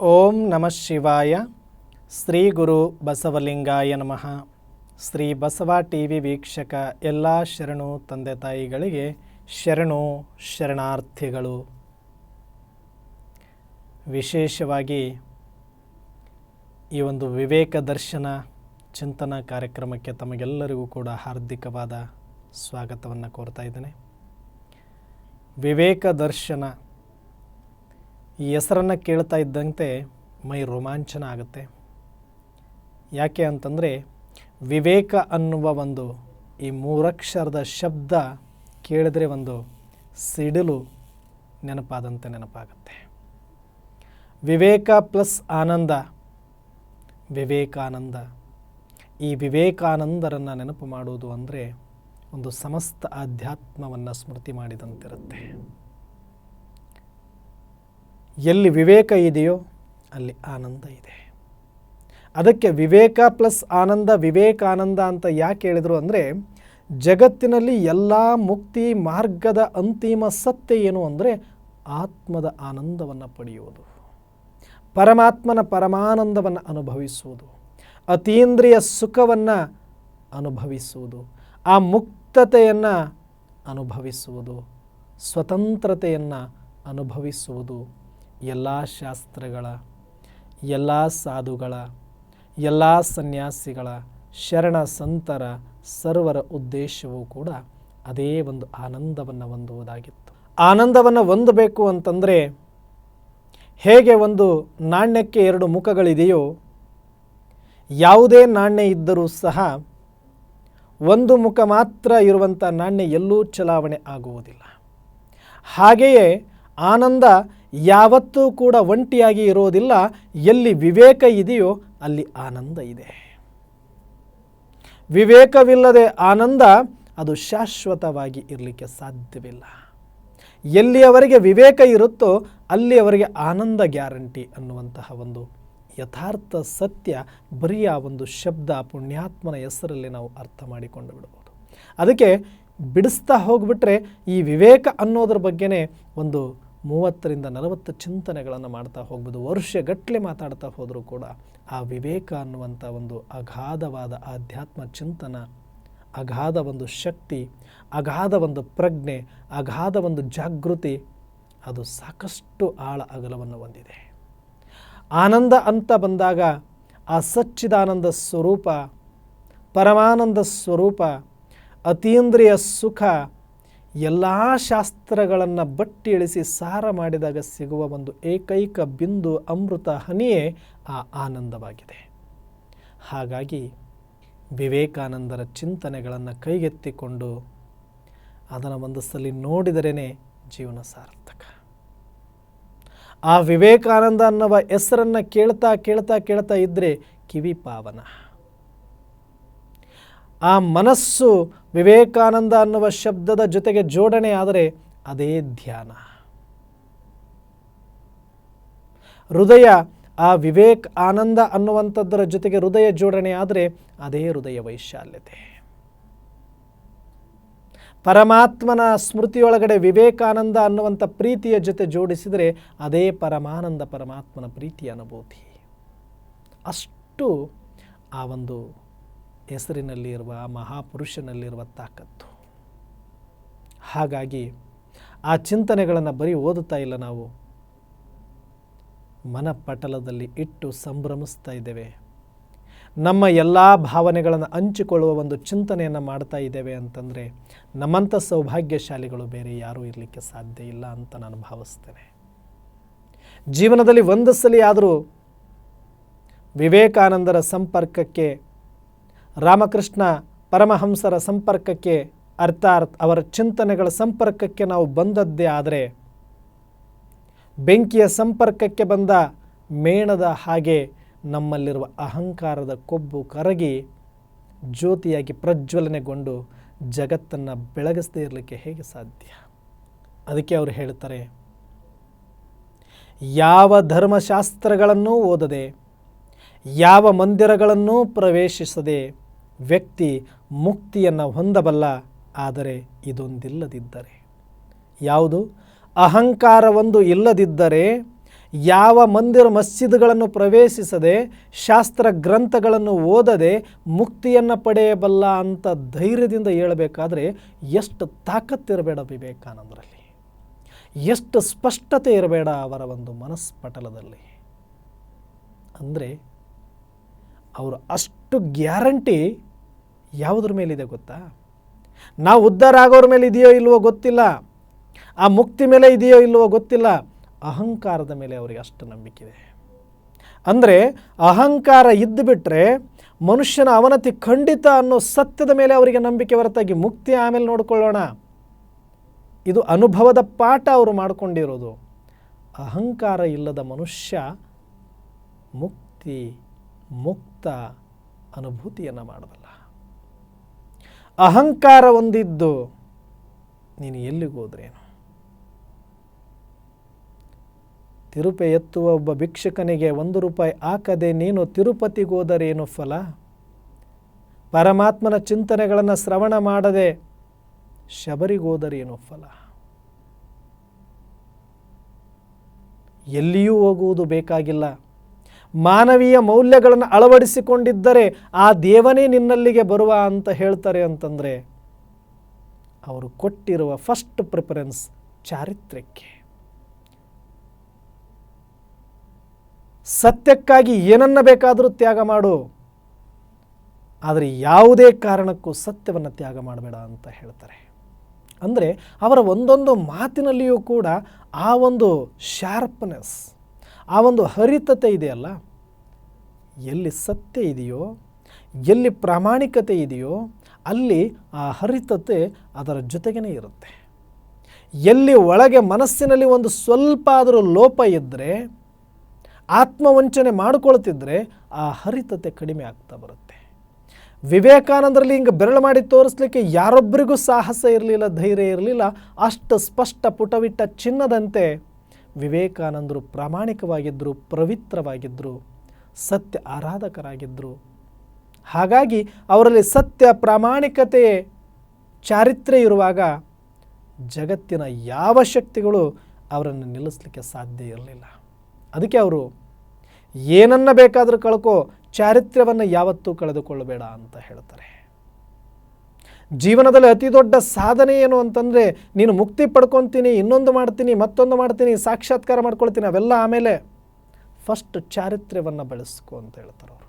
ಓಂ ನಮಃ ಶಿವಾಯ. ಶ್ರೀ ಗುರು ಬಸವಲಿಂಗಾಯ ನಮಃ. ಶ್ರೀ ಬಸವ ಟಿ ವಿ ವೀಕ್ಷಕ ಎಲ್ಲ ಶರಣು ತಂದೆ ತಾಯಿಗಳಿಗೆ ಶರಣು ಶರಣಾರ್ಥಿಗಳು. ವಿಶೇಷವಾಗಿ ಈ ಒಂದು ವಿವೇಕ ದರ್ಶನ ಚಿಂತನ ಕಾರ್ಯಕ್ರಮಕ್ಕೆ ತಮಗೆಲ್ಲರಿಗೂ ಕೂಡ ಹಾರ್ದಿಕವಾದ ಸ್ವಾಗತವನ್ನು ಕೋರ್ತಾ ಇದ್ದೇನೆ. ವಿವೇಕ ದರ್ಶನ ಈ ಹೆಸರನ್ನು ಕೇಳ್ತಾ ಇದ್ದಂತೆ ಮೈ ರೋಮಾಂಚನ ಆಗುತ್ತೆ. ಯಾಕೆ ಅಂತಂದರೆ ವಿವೇಕ ಅನ್ನುವ ಒಂದು ಈ ಮೂರಕ್ಷರದ ಶಬ್ದ ಕೇಳಿದ್ರೆ ಒಂದು ಸಿಡಿಲು ನೆನಪಾದಂತೆ ನೆನಪಾಗುತ್ತೆ. ವಿವೇಕ ಪ್ಲಸ್ ಆನಂದ, ವಿವೇಕಾನಂದ. ಈ ವಿವೇಕಾನಂದರನ್ನು ನೆನಪು ಮಾಡುವುದು ಅಂದರೆ ಒಂದು ಸಮಸ್ತ ಆಧ್ಯಾತ್ಮವನ್ನು ಸ್ಮೃತಿ ಮಾಡಿದಂತಿರುತ್ತೆ. ಎಲ್ಲಿ ವಿವೇಕ ಇದೆಯೋ ಅಲ್ಲಿ ಆನಂದ ಇದೆ. ಅದಕ್ಕೆ ವಿವೇಕ ಪ್ಲಸ್ ಆನಂದ, ವಿವೇಕಾನಂದ ಅಂತ ಯಾಕೆ ಹೇಳಿದರು ಅಂದರೆ, ಜಗತ್ತಿನಲ್ಲಿ ಎಲ್ಲ ಮುಕ್ತಿ ಮಾರ್ಗದ ಅಂತಿಮ ಸತ್ಯ ಏನು ಅಂದರೆ ಆತ್ಮದ ಆನಂದವನ್ನು ಪಡೆಯುವುದು. ಪರಮಾತ್ಮನ ಪರಮಾನಂದವನ್ನು ಅನುಭವಿಸುವುದು. ಅತೀಂದ್ರಿಯ ಸುಖವನ್ನು ಅನುಭವಿಸುವುದು. ಆ ಮುಕ್ತತೆಯನ್ನು ಅನುಭವಿಸುವುದು. ಸ್ವತಂತ್ರತೆಯನ್ನು ಅನುಭವಿಸುವುದು. ಎಲ್ಲ ಶಾಸ್ತ್ರಗಳ, ಎಲ್ಲ ಸಾಧುಗಳ, ಎಲ್ಲ ಸನ್ಯಾಸಿಗಳ ಶರಣ ಸಂತರ ಸರ್ವರ ಉದ್ದೇಶವೂ ಕೂಡ ಅದೇ ಒಂದು ಆನಂದವನ್ನು ಹೊಂದುವುದಾಗಿತ್ತು. ಆನಂದವನ್ನು ಹೊಂದಬೇಕು ಅಂತಂದರೆ ಹೇಗೆ ಒಂದು ನಾಣ್ಯಕ್ಕೆ ಎರಡು ಮುಖಗಳಿದೆಯೋ, ಯಾವುದೇ ನಾಣ್ಯ ಇದ್ದರೂ ಸಹ ಒಂದು ಮುಖ ಮಾತ್ರ ಇರುವಂಥ ನಾಣ್ಯ ಎಲ್ಲೂ ಚಲಾವಣೆ ಆಗುವುದಿಲ್ಲ. ಹಾಗೆಯೇ ಆನಂದ ಯಾವತ್ತೂ ಕೂಡ ಒಂಟಿಯಾಗಿ ಇರೋದಿಲ್ಲ. ಎಲ್ಲಿ ವಿವೇಕ ಇದೆಯೋ ಅಲ್ಲಿ ಆನಂದ ಇದೆ. ವಿವೇಕವಿಲ್ಲದೆ ಆನಂದ ಅದು ಶಾಶ್ವತವಾಗಿ ಇರಲಿಕ್ಕೆ ಸಾಧ್ಯವಿಲ್ಲ. ಎಲ್ಲಿಯವರೆಗೆ ವಿವೇಕ ಇರುತ್ತೋ ಅಲ್ಲಿಯವರೆಗೆ ಆನಂದ ಗ್ಯಾರಂಟಿ ಅನ್ನುವಂತಹ ಒಂದು ಯಥಾರ್ಥ ಸತ್ಯ ಬರೀ ಒಂದು ಶಬ್ದ ಪುಣ್ಯಾತ್ಮನ ಹೆಸರಲ್ಲಿ ನಾವು ಅರ್ಥ ಮಾಡಿಕೊಂಡು ಬಿಡ್ಬೋದು ಅದಕ್ಕೆ ಬಿಡಿಸ್ತಾ ಹೋಗ್ಬಿಟ್ರೆ ಈ ವಿವೇಕ ಅನ್ನೋದ್ರ ಬಗ್ಗೆನೇ ಒಂದು ಮೂವತ್ತರಿಂದ ನಲವತ್ತು ಚಿಂತನೆಗಳನ್ನು ಮಾಡ್ತಾ ಹೋಗ್ಬೋದು. ವರ್ಷಗಟ್ಟಲೆ ಮಾತಾಡ್ತಾ ಹೋದರೂ ಕೂಡ ಆ ವಿವೇಕ ಅನ್ನುವಂಥ ಒಂದು ಅಗಾಧವಾದ ಆಧ್ಯಾತ್ಮ ಚಿಂತನ, ಅಗಾಧ ಒಂದು ಶಕ್ತಿ, ಅಗಾಧ ಒಂದು ಪ್ರಜ್ಞೆ, ಅಗಾಧ ಒಂದು ಜಾಗೃತಿ, ಅದು ಸಾಕಷ್ಟು ಆಳ ಅಗಲವನ್ನು ಹೊಂದಿದೆ. ಆನಂದ ಅಂತ ಬಂದಾಗ ಆ ಸಚ್ಚಿದಾನಂದ ಸ್ವರೂಪ, ಪರಮಾನಂದ ಸ್ವರೂಪ, ಅತೀಂದ್ರಿಯ ಸುಖ ಎಲ್ಲ ಶಾಸ್ತ್ರಗಳನ್ನು ಬಟ್ಟಿ ಇಳಿಸಿ ಸಾರ ಮಾಡಿದಾಗ ಸಿಗುವ ಒಂದು ಏಕೈಕ ಬಿಂದು ಅಮೃತ ಹನಿಯೇ ಆ ಆನಂದವಾಗಿದೆ. ಹಾಗಾಗಿ ವಿವೇಕಾನಂದರ ಚಿಂತನೆಗಳನ್ನು ಕೈಗೆತ್ತಿಕೊಂಡು ಅದನ್ನು ಒಂದು ಸಲ ನೋಡಿದರೇ ಜೀವನ ಸಾರ್ಥಕ. ಆ ವಿವೇಕಾನಂದ ಅನ್ನುವ ಹೆಸರನ್ನು ಕೇಳ್ತಾ ಕೇಳ್ತಾ ಕೇಳ್ತಾ ಇದ್ದರೆ ಕಿವಿ ಪಾವನ. ಆ ಮನಸ್ಸು ವಿವೇಕಾನಂದ ಅನ್ನುವ ಶಬ್ದದ ಜೊತೆಗೆ ಜೋಡಣೆ ಆದರೆ ಅದೇ ಧ್ಯಾನ. ಹೃದಯ ಆ ವಿವೇಕ್ ಆನಂದ ಅನ್ನುವಂಥದ್ದರ ಜೊತೆಗೆ ಹೃದಯ ಜೋಡಣೆ ಆದರೆ ಅದೇ ಹೃದಯ ವೈಶಾಲ್ಯತೆ. ಪರಮಾತ್ಮನ ಸ್ಮೃತಿಯೊಳಗಡೆ ವಿವೇಕಾನಂದ ಅನ್ನುವಂಥ ಪ್ರೀತಿಯ ಜೊತೆ ಜೋಡಿಸಿದರೆ ಅದೇ ಪರಮಾನಂದ ಪರಮಾತ್ಮನ ಪ್ರೀತಿಯ ಅನುಭೂತಿ. ಅಷ್ಟು ಆ ಒಂದು ಹೆಸರಿನಲ್ಲಿ ಇರುವ ಮಹಾಪುರುಷನಲ್ಲಿರುವ ತಾಕತ್ತು. ಹಾಗಾಗಿ ಆ ಚಿಂತನೆಗಳನ್ನು ಬರೀ ಓದುತ್ತಾ ಇಲ್ಲ ನಾವು. ಮನಪಟಲದಲ್ಲಿ ಇಟ್ಟು ಸಂಭ್ರಮಿಸ್ತಾ ಇದ್ದೇವೆ. ನಮ್ಮ ಎಲ್ಲ ಭಾವನೆಗಳನ್ನು ಹಂಚಿಕೊಳ್ಳುವ ಒಂದು ಚಿಂತನೆಯನ್ನು ಮಾಡ್ತಾ ಇದ್ದೇವೆ ಅಂತಂದರೆ, ನಮ್ಮಂಥ ಸೌಭಾಗ್ಯಶಾಲಿಗಳು ಬೇರೆ ಯಾರೂ ಇರಲಿಕ್ಕೆ ಸಾಧ್ಯ ಇಲ್ಲ ಅಂತ ನಾನು ಭಾವಿಸ್ತೇನೆ. ಜೀವನದಲ್ಲಿ ಒಂದು ಸಲ ಆದರೂ ವಿವೇಕಾನಂದರ ಸಂಪರ್ಕಕ್ಕೆ ರಾಮಕೃಷ್ಣ ಪರಮಹಂಸರ ಸಂಪರ್ಕಕ್ಕೆ ಅರ್ಥಾತ್ ಅವರ ಚಿಂತನೆಗಳ ಸಂಪರ್ಕಕ್ಕೆ ನಾವು ಬಂದದ್ದೇ ಆದರೆ ಬೆಂಕಿಯ ಸಂಪರ್ಕಕ್ಕೆ ಬಂದ ಮೇಣದ ಹಾಗೆ ನಮ್ಮಲ್ಲಿರುವ ಅಹಂಕಾರದ ಕೊಬ್ಬು ಕರಗಿ ಜ್ಯೋತಿಯಾಗಿ ಪ್ರಜ್ವಲನೆಗೊಂಡು ಜಗತ್ತನ್ನು ಬೆಳಗಿಸದೇ ಇರಲಿಕ್ಕೆ ಹೇಗೆ ಸಾಧ್ಯ? ಅದಕ್ಕೆ ಅವರು ಹೇಳ್ತಾರೆ, ಯಾವ ಧರ್ಮಶಾಸ್ತ್ರಗಳನ್ನೂ ಓದದೆ, ಯಾವ ಮಂದಿರಗಳನ್ನೂ ಪ್ರವೇಶಿಸದೆ ವ್ಯಕ್ತಿ ಮುಕ್ತಿಯನ್ನು ಹೊಂದಬಲ್ಲ, ಆದರೆ ಇದೊಂದಿಲ್ಲದಿದ್ದರೆ. ಯಾವುದು? ಅಹಂಕಾರವೊಂದು ಇಲ್ಲದಿದ್ದರೆ, ಯಾವ ಮಂದಿರ ಮಸ್ಜಿದ್ಗಳನ್ನು ಪ್ರವೇಶಿಸದೆ, ಶಾಸ್ತ್ರ ಗ್ರಂಥಗಳನ್ನು ಓದದೆ ಮುಕ್ತಿಯನ್ನು ಪಡೆಯಬಲ್ಲ ಅಂತ ಧೈರ್ಯದಿಂದ ಹೇಳಬೇಕಾದ್ರೆ ಎಷ್ಟು ತಾಕತ್ತಿರಬೇಡ ವಿವೇಕಾನಂದರಲ್ಲಿ. ಎಷ್ಟು ಸ್ಪಷ್ಟತೆ ಇರಬೇಡ ಅವರ ಒಂದು ಮನಸ್ಪಟಲದಲ್ಲಿ. ಅಂದರೆ ಅವರು ಅಷ್ಟು ಗ್ಯಾರಂಟಿ ಯಾವುದ್ರ ಮೇಲಿದೆ ಗೊತ್ತಾ? ನಾವು ಉದ್ಧಾರ ಆಗೋರ ಮೇಲೆ ಇದೆಯೋ ಇಲ್ವೋ ಗೊತ್ತಿಲ್ಲ. ಆ ಮುಕ್ತಿ ಮೇಲೆ ಇದೆಯೋ ಇಲ್ವೋ ಗೊತ್ತಿಲ್ಲ. ಅಹಂಕಾರದ ಮೇಲೆ ಅವರಿಗೆ ಅಷ್ಟು ನಂಬಿಕೆ ಇದೆ. ಅಂದರೆ ಅಹಂಕಾರ ಇದ್ದು ಬಿಟ್ಟರೆ ಮನುಷ್ಯನ ಅವನತಿ ಖಂಡಿತ ಅನ್ನೋ ಸತ್ಯದ ಮೇಲೆ ಅವರಿಗೆ ನಂಬಿಕೆ ಹೊರತಾಗಿ ಮುಕ್ತಿ ಆಮೇಲೆ ನೋಡಿಕೊಳ್ಳೋಣ. ಇದು ಅನುಭವದ ಪಾಠ ಅವರು ಮಾಡಿಕೊಂಡಿರೋದು. ಅಹಂಕಾರ ಇಲ್ಲದ ಮನುಷ್ಯ ಮುಕ್ತಿ, ಮುಕ್ತ ಅನುಭೂತಿಯನ್ನು ಮಾಡಬಲ್ಲ ಅಹಂಕಾರ ಹೊಂದಿದ್ದು ನೀನು ಎಲ್ಲಿಗೆ ಹೋದ್ರೇನು? ತಿರುಪೆ ಎತ್ತುವ ಒಬ್ಬ ಭಿಕ್ಷುಕನಿಗೆ ಒಂದು ರೂಪಾಯಿ ಹಾಕದೆ ನೀನು ತಿರುಪತಿಗೋದರೇನು ಫಲ? ಪರಮಾತ್ಮನ ಚಿಂತನೆಗಳನ್ನು ಶ್ರವಣ ಮಾಡದೆ ಶಬರಿಗೋದರೇನು ಫಲ? ಎಲ್ಲಿಯೂ ಹೋಗುವುದು ಬೇಕಾಗಿಲ್ಲ. ಮಾನವೀಯ ಮೌಲ್ಯಗಳನ್ನು ಅಳವಡಿಸಿಕೊಂಡಿದ್ದರೆ ಆ ದೇವನೇ ನಿನ್ನಲ್ಲಿಗೆ ಬರುವ ಅಂತ ಹೇಳ್ತಾರೆ ಅಂತಂದರೆ ಅವರು ಕೊಟ್ಟಿರುವ ಫಸ್ಟ್ ಪ್ರಿಫರೆನ್ಸ್ ಚಾರಿತ್ರ್ಯಕ್ಕೆ. ಸತ್ಯಕ್ಕಾಗಿ ಏನನ್ನ ಬೇಕಾದರೂ ತ್ಯಾಗ ಮಾಡು, ಆದರೆ ಯಾವುದೇ ಕಾರಣಕ್ಕೂ ಸತ್ಯವನ್ನು ತ್ಯಾಗ ಮಾಡಬೇಡ ಅಂತ ಹೇಳ್ತಾರೆ. ಅಂದರೆ ಅವರ ಒಂದೊಂದು ಮಾತಿನಲ್ಲಿಯೂ ಕೂಡ ಆ ಒಂದು ಶಾರ್ಪ್ನೆಸ್ ಆ ಒಂದು ಹರಿತತೆ ಇದೆಯಲ್ಲ, ಎಲ್ಲಿ ಸತ್ಯ ಇದೆಯೋ, ಎಲ್ಲಿ ಪ್ರಾಮಾಣಿಕತೆ ಇದೆಯೋ, ಅಲ್ಲಿ ಆ ಹರಿತತೆ ಅದರ ಜೊತೆಗೇ ಇರುತ್ತೆ. ಎಲ್ಲಿ ಒಳಗೆ ಮನಸ್ಸಿನಲ್ಲಿ ಒಂದು ಸ್ವಲ್ಪ ಆದರೂ ಲೋಪ ಇದ್ದರೆ ಆತ್ಮವಂಚನೆ ಮಾಡಿಕೊಳ್ತಿದ್ರೆ ಆ ಹರಿತತೆ ಕಡಿಮೆ ಆಗ್ತಾ ಬರುತ್ತೆ. ವಿವೇಕಾನಂದರಲ್ಲಿ ಹಿಂಗೆ ಬೆರಳು ಮಾಡಿ ತೋರಿಸ್ಲಿಕ್ಕೆ ಯಾರೊಬ್ಬರಿಗೂ ಸಾಹಸ ಇರಲಿಲ್ಲ, ಧೈರ್ಯ ಇರಲಿಲ್ಲ, ಅಷ್ಟು ಸ್ಪಷ್ಟ ಪುಟವಿಟ್ಟ ಚಿನ್ನದಂತೆ ವಿವೇಕಾನಂದರು ಪ್ರಾಮಾಣಿಕವಾಗಿದ್ದರು, ಪವಿತ್ರವಾಗಿದ್ದರು, ಸತ್ಯ ಆರಾಧಕರಾಗಿದ್ದರು. ಹಾಗಾಗಿ ಅವರಲ್ಲಿ ಸತ್ಯ ಪ್ರಾಮಾಣಿಕತೆ ಚಾರಿತ್ರ್ಯ ಇರುವಾಗ ಜಗತ್ತಿನ ಯಾವ ಶಕ್ತಿಗಳು ಅವರನ್ನು ನಿಲ್ಲಿಸಲಿಕ್ಕೆ ಸಾಧ್ಯ ಇರಲಿಲ್ಲ. ಅದಕ್ಕೆ ಅವರು, ಏನನ್ನ ಬೇಕಾದರೂ ಕಳ್ಕೋ, ಚಾರಿತ್ರ್ಯವನ್ನು ಯಾವತ್ತೂ ಕಳೆದುಕೊಳ್ಳಬೇಡ ಅಂತ ಹೇಳ್ತಾರೆ. ಜೀವನದಲ್ಲಿ ಅತಿ ದೊಡ್ಡ ಸಾಧನೆ ಏನು ಅಂತಂದರೆ ನೀನು ಮುಕ್ತಿ ಪಡ್ಕೊತೀನಿ, ಇನ್ನೊಂದು ಮಾಡ್ತೀನಿ, ಮತ್ತೊಂದು ಮಾಡ್ತೀನಿ, ಸಾಕ್ಷಾತ್ಕಾರ ಮಾಡ್ಕೊಳ್ತೀನಿ, ಅವೆಲ್ಲ ಆಮೇಲೆ ಫಸ್ಟ್ ಚಾರಿತ್ರ್ಯವನ್ನು ಬೆಳೆಸ್ಕೊ ಅಂತ ಹೇಳ್ತಾರೆ ಅವರು.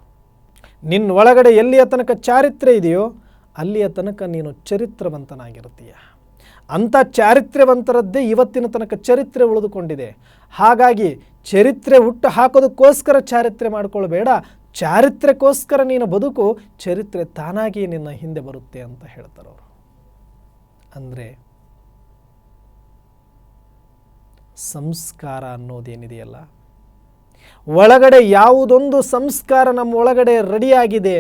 ನಿನ್ನ ಒಳಗಡೆ ಎಲ್ಲಿಯ ತನಕ ಚಾರಿತ್ರ್ಯ ಇದೆಯೋ ಅಲ್ಲಿಯ ತನಕ ನೀನು ಚರಿತ್ರವಂತನಾಗಿರ್ತೀಯ. ಅಂಥ ಚಾರಿತ್ರ್ಯವಂತರದ್ದೇ ಇವತ್ತಿನ ತನಕ ಚರಿತ್ರೆ ಉಳಿದುಕೊಂಡಿದೆ. ಹಾಗಾಗಿ ಚರಿತ್ರೆ ಹುಟ್ಟು ಹಾಕೋದಕ್ಕೋಸ್ಕರ ಚಾರಿತ್ರ್ಯ ಮಾಡ್ಕೊಳ್ಬೇಡ ಚಾರಿತ್ರ್ಯಕ್ಕೋಸ್ಕರ ನೀನು ಬದುಕು, ಚರಿತ್ರೆ ತಾನಾಗಿಯೇ ನಿನ್ನ ಹಿಂದೆ ಬರುತ್ತೆ ಅಂತ ಹೇಳ್ತಾರೆ ಅವರು. ಅಂದರೆ ಸಂಸ್ಕಾರ ಅನ್ನೋದೇನಿದೆಯಲ್ಲ ಒಳಗಡೆ ಯಾವುದೊಂದು ಸಂಸ್ಕಾರ ನಮ್ಮ ಒಳಗಡೆ ರೆಡಿಯಾಗಿದೆ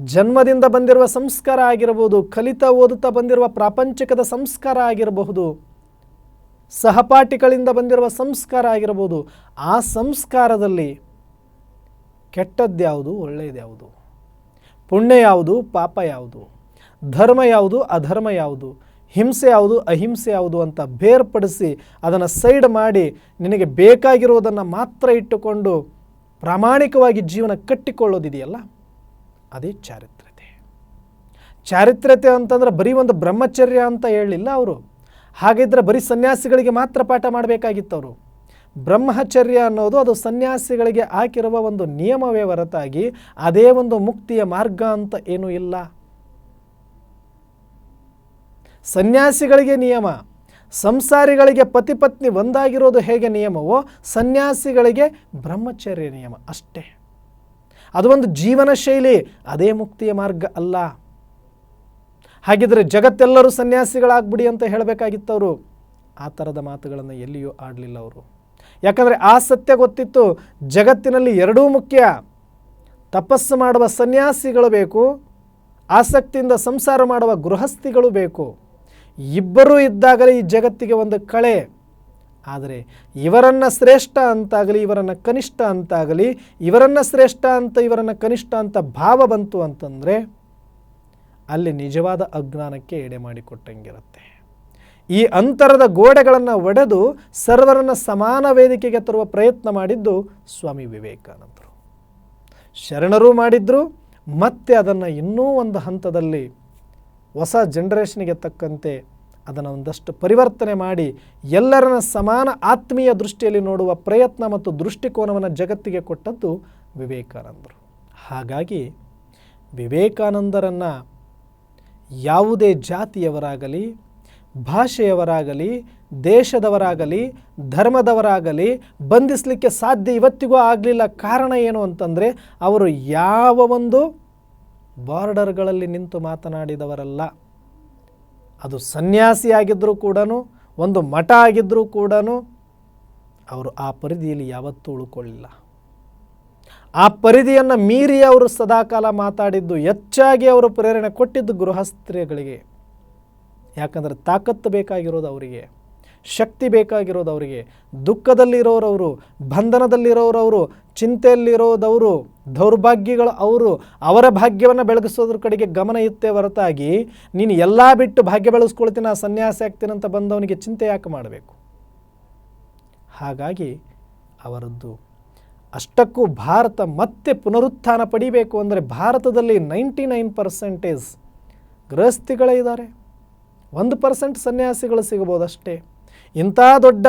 ಜನ್ಮದಿಂದ ಬಂದಿರುವ ಸಂಸ್ಕಾರ ಆಗಿರಬಹುದು ಕಲಿತಾ, ಓದುತ್ತಾ ಬಂದಿರುವ ಪ್ರಾಪಂಚಿಕದ ಸಂಸ್ಕಾರ ಆಗಿರಬಹುದು, ಸಹಪಾಠಿಗಳಿಂದ ಬಂದಿರುವ ಸಂಸ್ಕಾರ ಆಗಿರಬಹುದು ಆ ಸಂಸ್ಕಾರದಲ್ಲಿ ಕೆಟ್ಟದ್ಯಾವುದು ಒಳ್ಳೆಯದ್ಯಾವುದು ಪುಣ್ಯ ಯಾವುದು? ಪಾಪ ಯಾವುದು? ಧರ್ಮ ಯಾವುದು? ಅಧರ್ಮ ಯಾವುದು? ಹಿಂಸೆ ಯಾವುದು? ಅಹಿಂಸೆ ಯಾವುದು ಅಂತ ಬೇರ್ಪಡಿಸಿ ಅದನ್ನು ಸೈಡ್ ಮಾಡಿ ನಿನಗೆ ಬೇಕಾಗಿರುವುದನ್ನು ಮಾತ್ರ ಇಟ್ಟುಕೊಂಡು ಪ್ರಾಮಾಣಿಕವಾಗಿ ಜೀವನ ಕಟ್ಟಿಕೊಳ್ಳೋದಿದೆಯಲ್ಲ? ಅದೇ ಚಾರಿತ್ರ್ಯತೆ. ಚಾರಿತ್ರ್ಯತೆ ಅಂತಂದ್ರೆ ಬರೀ ಒಂದು ಬ್ರಹ್ಮಚರ್ಯ ಅಂತ ಹೇಳಲಿಲ್ಲ ಅವರು. ಹಾಗಿದ್ರೆ ಬರೀ ಸನ್ಯಾಸಿಗಳಿಗೆ ಮಾತ್ರ ಪಾಠ ಮಾಡಬೇಕಾಗಿತ್ತು ಅವರು ಬ್ರಹ್ಮಚರ್ಯ ಅನ್ನೋದು ಅದು ಸನ್ಯಾಸಿಗಳಿಗೆ ಹಾಕಿರುವ ಒಂದು ನಿಯಮವೇ ಹೊರತಾಗಿ ಅದೇ ಒಂದು ಮುಕ್ತಿಯ ಮಾರ್ಗ ಅಂತ ಏನೂ ಇಲ್ಲ. ಸನ್ಯಾಸಿಗಳಿಗೆ ನಿಯಮ, ಸಂಸಾರಿಗಳಿಗೆ ಪತಿ ಪತ್ನಿ ಒಂದಾಗಿರೋದು ಹೇಗೆ ನಿಯಮವೋ ಸನ್ಯಾಸಿಗಳಿಗೆ ಬ್ರಹ್ಮಚರ್ಯ ನಿಯಮ ಅಷ್ಟೇ. ಅದು ಒಂದು ಜೀವನ ಶೈಲಿ, ಅದೇ ಮುಕ್ತಿಯ ಮಾರ್ಗ ಅಲ್ಲ. ಹಾಗಿದ್ರೆ ಜಗತ್ತೆಲ್ಲರೂ ಸನ್ಯಾಸಿಗಳಾಗ್ಬಿಡಿ ಅಂತ ಹೇಳಬೇಕಾಗಿತ್ತವರು. ಆ ಥರದ ಮಾತುಗಳನ್ನು ಎಲ್ಲಿಯೂ ಆಡಲಿಲ್ಲ ಅವರು. ಯಾಕಂದರೆ ಆ ಸತ್ಯ ಗೊತ್ತಿತ್ತು. ಜಗತ್ತಿನಲ್ಲಿ ಎರಡೂ ಮುಖ್ಯ. ತಪಸ್ಸು ಮಾಡುವ ಸನ್ಯಾಸಿಗಳು ಬೇಕು. ಆಸಕ್ತಿಯಿಂದ ಸಂಸಾರ ಮಾಡುವ ಗೃಹಸ್ಥಿಗಳು ಬೇಕು. ಇಬ್ಬರೂ ಇದ್ದಾಗಲೇ ಈ ಜಗತ್ತಿಗೆ ಒಂದು ಕಳೆ. ಆದರೆ ಇವರನ್ನು ಶ್ರೇಷ್ಠ ಅಂತಾಗಲಿ, ಇವರನ್ನು ಕನಿಷ್ಠ ಅಂತಾಗಲಿ, ಇವರನ್ನು ಶ್ರೇಷ್ಠ ಅಂತ, ಇವರನ್ನು ಕನಿಷ್ಠ ಅಂತ ಭಾವ ಬಂತು ಅಂತಂದರೆ ಅಲ್ಲಿ ನಿಜವಾದ ಅಜ್ಞಾನಕ್ಕೆ ಎಡೆ ಮಾಡಿಕೊಟ್ಟಂಗಿರುತ್ತೆ. ಈ ಅಂತರದ ಗೋಡೆಗಳನ್ನು ಒಡೆದು ಸರ್ವರನ್ನು ಸಮಾನ ವೇದಿಕೆಗೆ ತರುವ ಪ್ರಯತ್ನ ಮಾಡಿದ್ದು ಸ್ವಾಮಿ ವಿವೇಕಾನಂದರು. ಶರಣರು ಮಾಡಿದ್ರು, ಮತ್ತೆ ಅದನ್ನು ಇನ್ನೂ ಒಂದು ಹಂತದಲ್ಲಿ ಹೊಸ ಜನ್ರೇಷನ್ಗೆ ತಕ್ಕಂತೆ ಅದನ್ನು ಒಂದಷ್ಟು ಪರಿವರ್ತನೆ ಮಾಡಿ ಎಲ್ಲರನ್ನ ಸಮಾನ ಆತ್ಮೀಯ ದೃಷ್ಟಿಯಲ್ಲಿ ನೋಡುವ ಪ್ರಯತ್ನ ಮತ್ತು ದೃಷ್ಟಿಕೋನವನ್ನು ಜಗತ್ತಿಗೆ ಕೊಟ್ಟದ್ದು ವಿವೇಕಾನಂದರು. ಹಾಗಾಗಿ ವಿವೇಕಾನಂದರನ್ನು ಯಾವುದೇ ಜಾತಿಯವರಾಗಲಿ ಭಾಷೆಯವರಾಗಲಿ, ದೇಶದವರಾಗಲಿ, ಧರ್ಮದವರಾಗಲಿ ಬಂಧಿಸಲಿಕ್ಕೆ ಸಾಧ್ಯ ಇವತ್ತಿಗೂ ಆಗಲಿಲ್ಲ ಕಾರಣ ಏನು ಅಂತಂದರೆ ಅವರು ಯಾವ ಒಂದು ಬಾರ್ಡರ್ಗಳಲ್ಲಿ ನಿಂತು ಮಾತನಾಡಿದವರಲ್ಲ. ಅದು ಸನ್ಯಾಸಿಯಾಗಿದ್ದರೂ ಕೂಡ ಒಂದು ಮಠ ಆಗಿದ್ದರೂ ಕೂಡ ಅವರು ಆ ಪರಿಧಿಯಲ್ಲಿ ಯಾವತ್ತೂ ಉಳ್ಕೊಳ್ಳಿಲ್ಲ. ಆ ಪರಿಧಿಯನ್ನು ಮೀರಿ ಅವರು ಸದಾಕಾಲ ಮಾತಾಡಿದ್ದು, ಹೆಚ್ಚಾಗಿ ಅವರು ಪ್ರೇರಣೆ ಕೊಟ್ಟಿದ್ದು ಗೃಹಸ್ಥರಿಗೆ ಯಾಕಂದರೆ ತಾಕತ್ತು ಬೇಕಾಗಿರೋದು ಅವರಿಗೆ, ಶಕ್ತಿ ಬೇಕಾಗಿರೋದು ಅವರಿಗೆ, ದುಃಖದಲ್ಲಿರೋರವರು, ಬಂಧನದಲ್ಲಿರೋರವರು, ಚಿಂತೆಯಲ್ಲಿರೋದವರು, ದೌರ್ಭಾಗ್ಯಗಳು ಅವರು ಅವರ ಭಾಗ್ಯವನ್ನು ಬೆಳಗಿಸೋದ್ರ ಕಡೆಗೆ ಗಮನ ಇತ್ತೇ ಹೊರತಾಗಿ ನೀನು ಎಲ್ಲ ಬಿಟ್ಟು ಭಾಗ್ಯ ಬೆಳೆಸ್ಕೊಳ್ತೀನಿ, ನಾ ಸನ್ಯಾಸಿ ಆಗ್ತೀನಂತ ಬಂದವನಿಗೆ ಚಿಂತೆ ಯಾಕೆ ಮಾಡಬೇಕು? ಹಾಗಾಗಿ ಅವರದ್ದು ಅಷ್ಟಕ್ಕೂ ಭಾರತ ಮತ್ತೆ ಪುನರುತ್ಥಾನ ಪಡಿಬೇಕು ಅಂದರೆ ಭಾರತದಲ್ಲಿ ನೈಂಟಿ ನೈನ್ ಪರ್ಸೆಂಟೇಜ್ ಗೃಹಸ್ಥಿಗಳೇ ಇದ್ದಾರೆ. ಒಂದು ಪರ್ಸೆಂಟ್ ಸನ್ಯಾಸಿಗಳು ಸಿಗಬಹುದಷ್ಟೇ. ಇಂಥ ದೊಡ್ಡ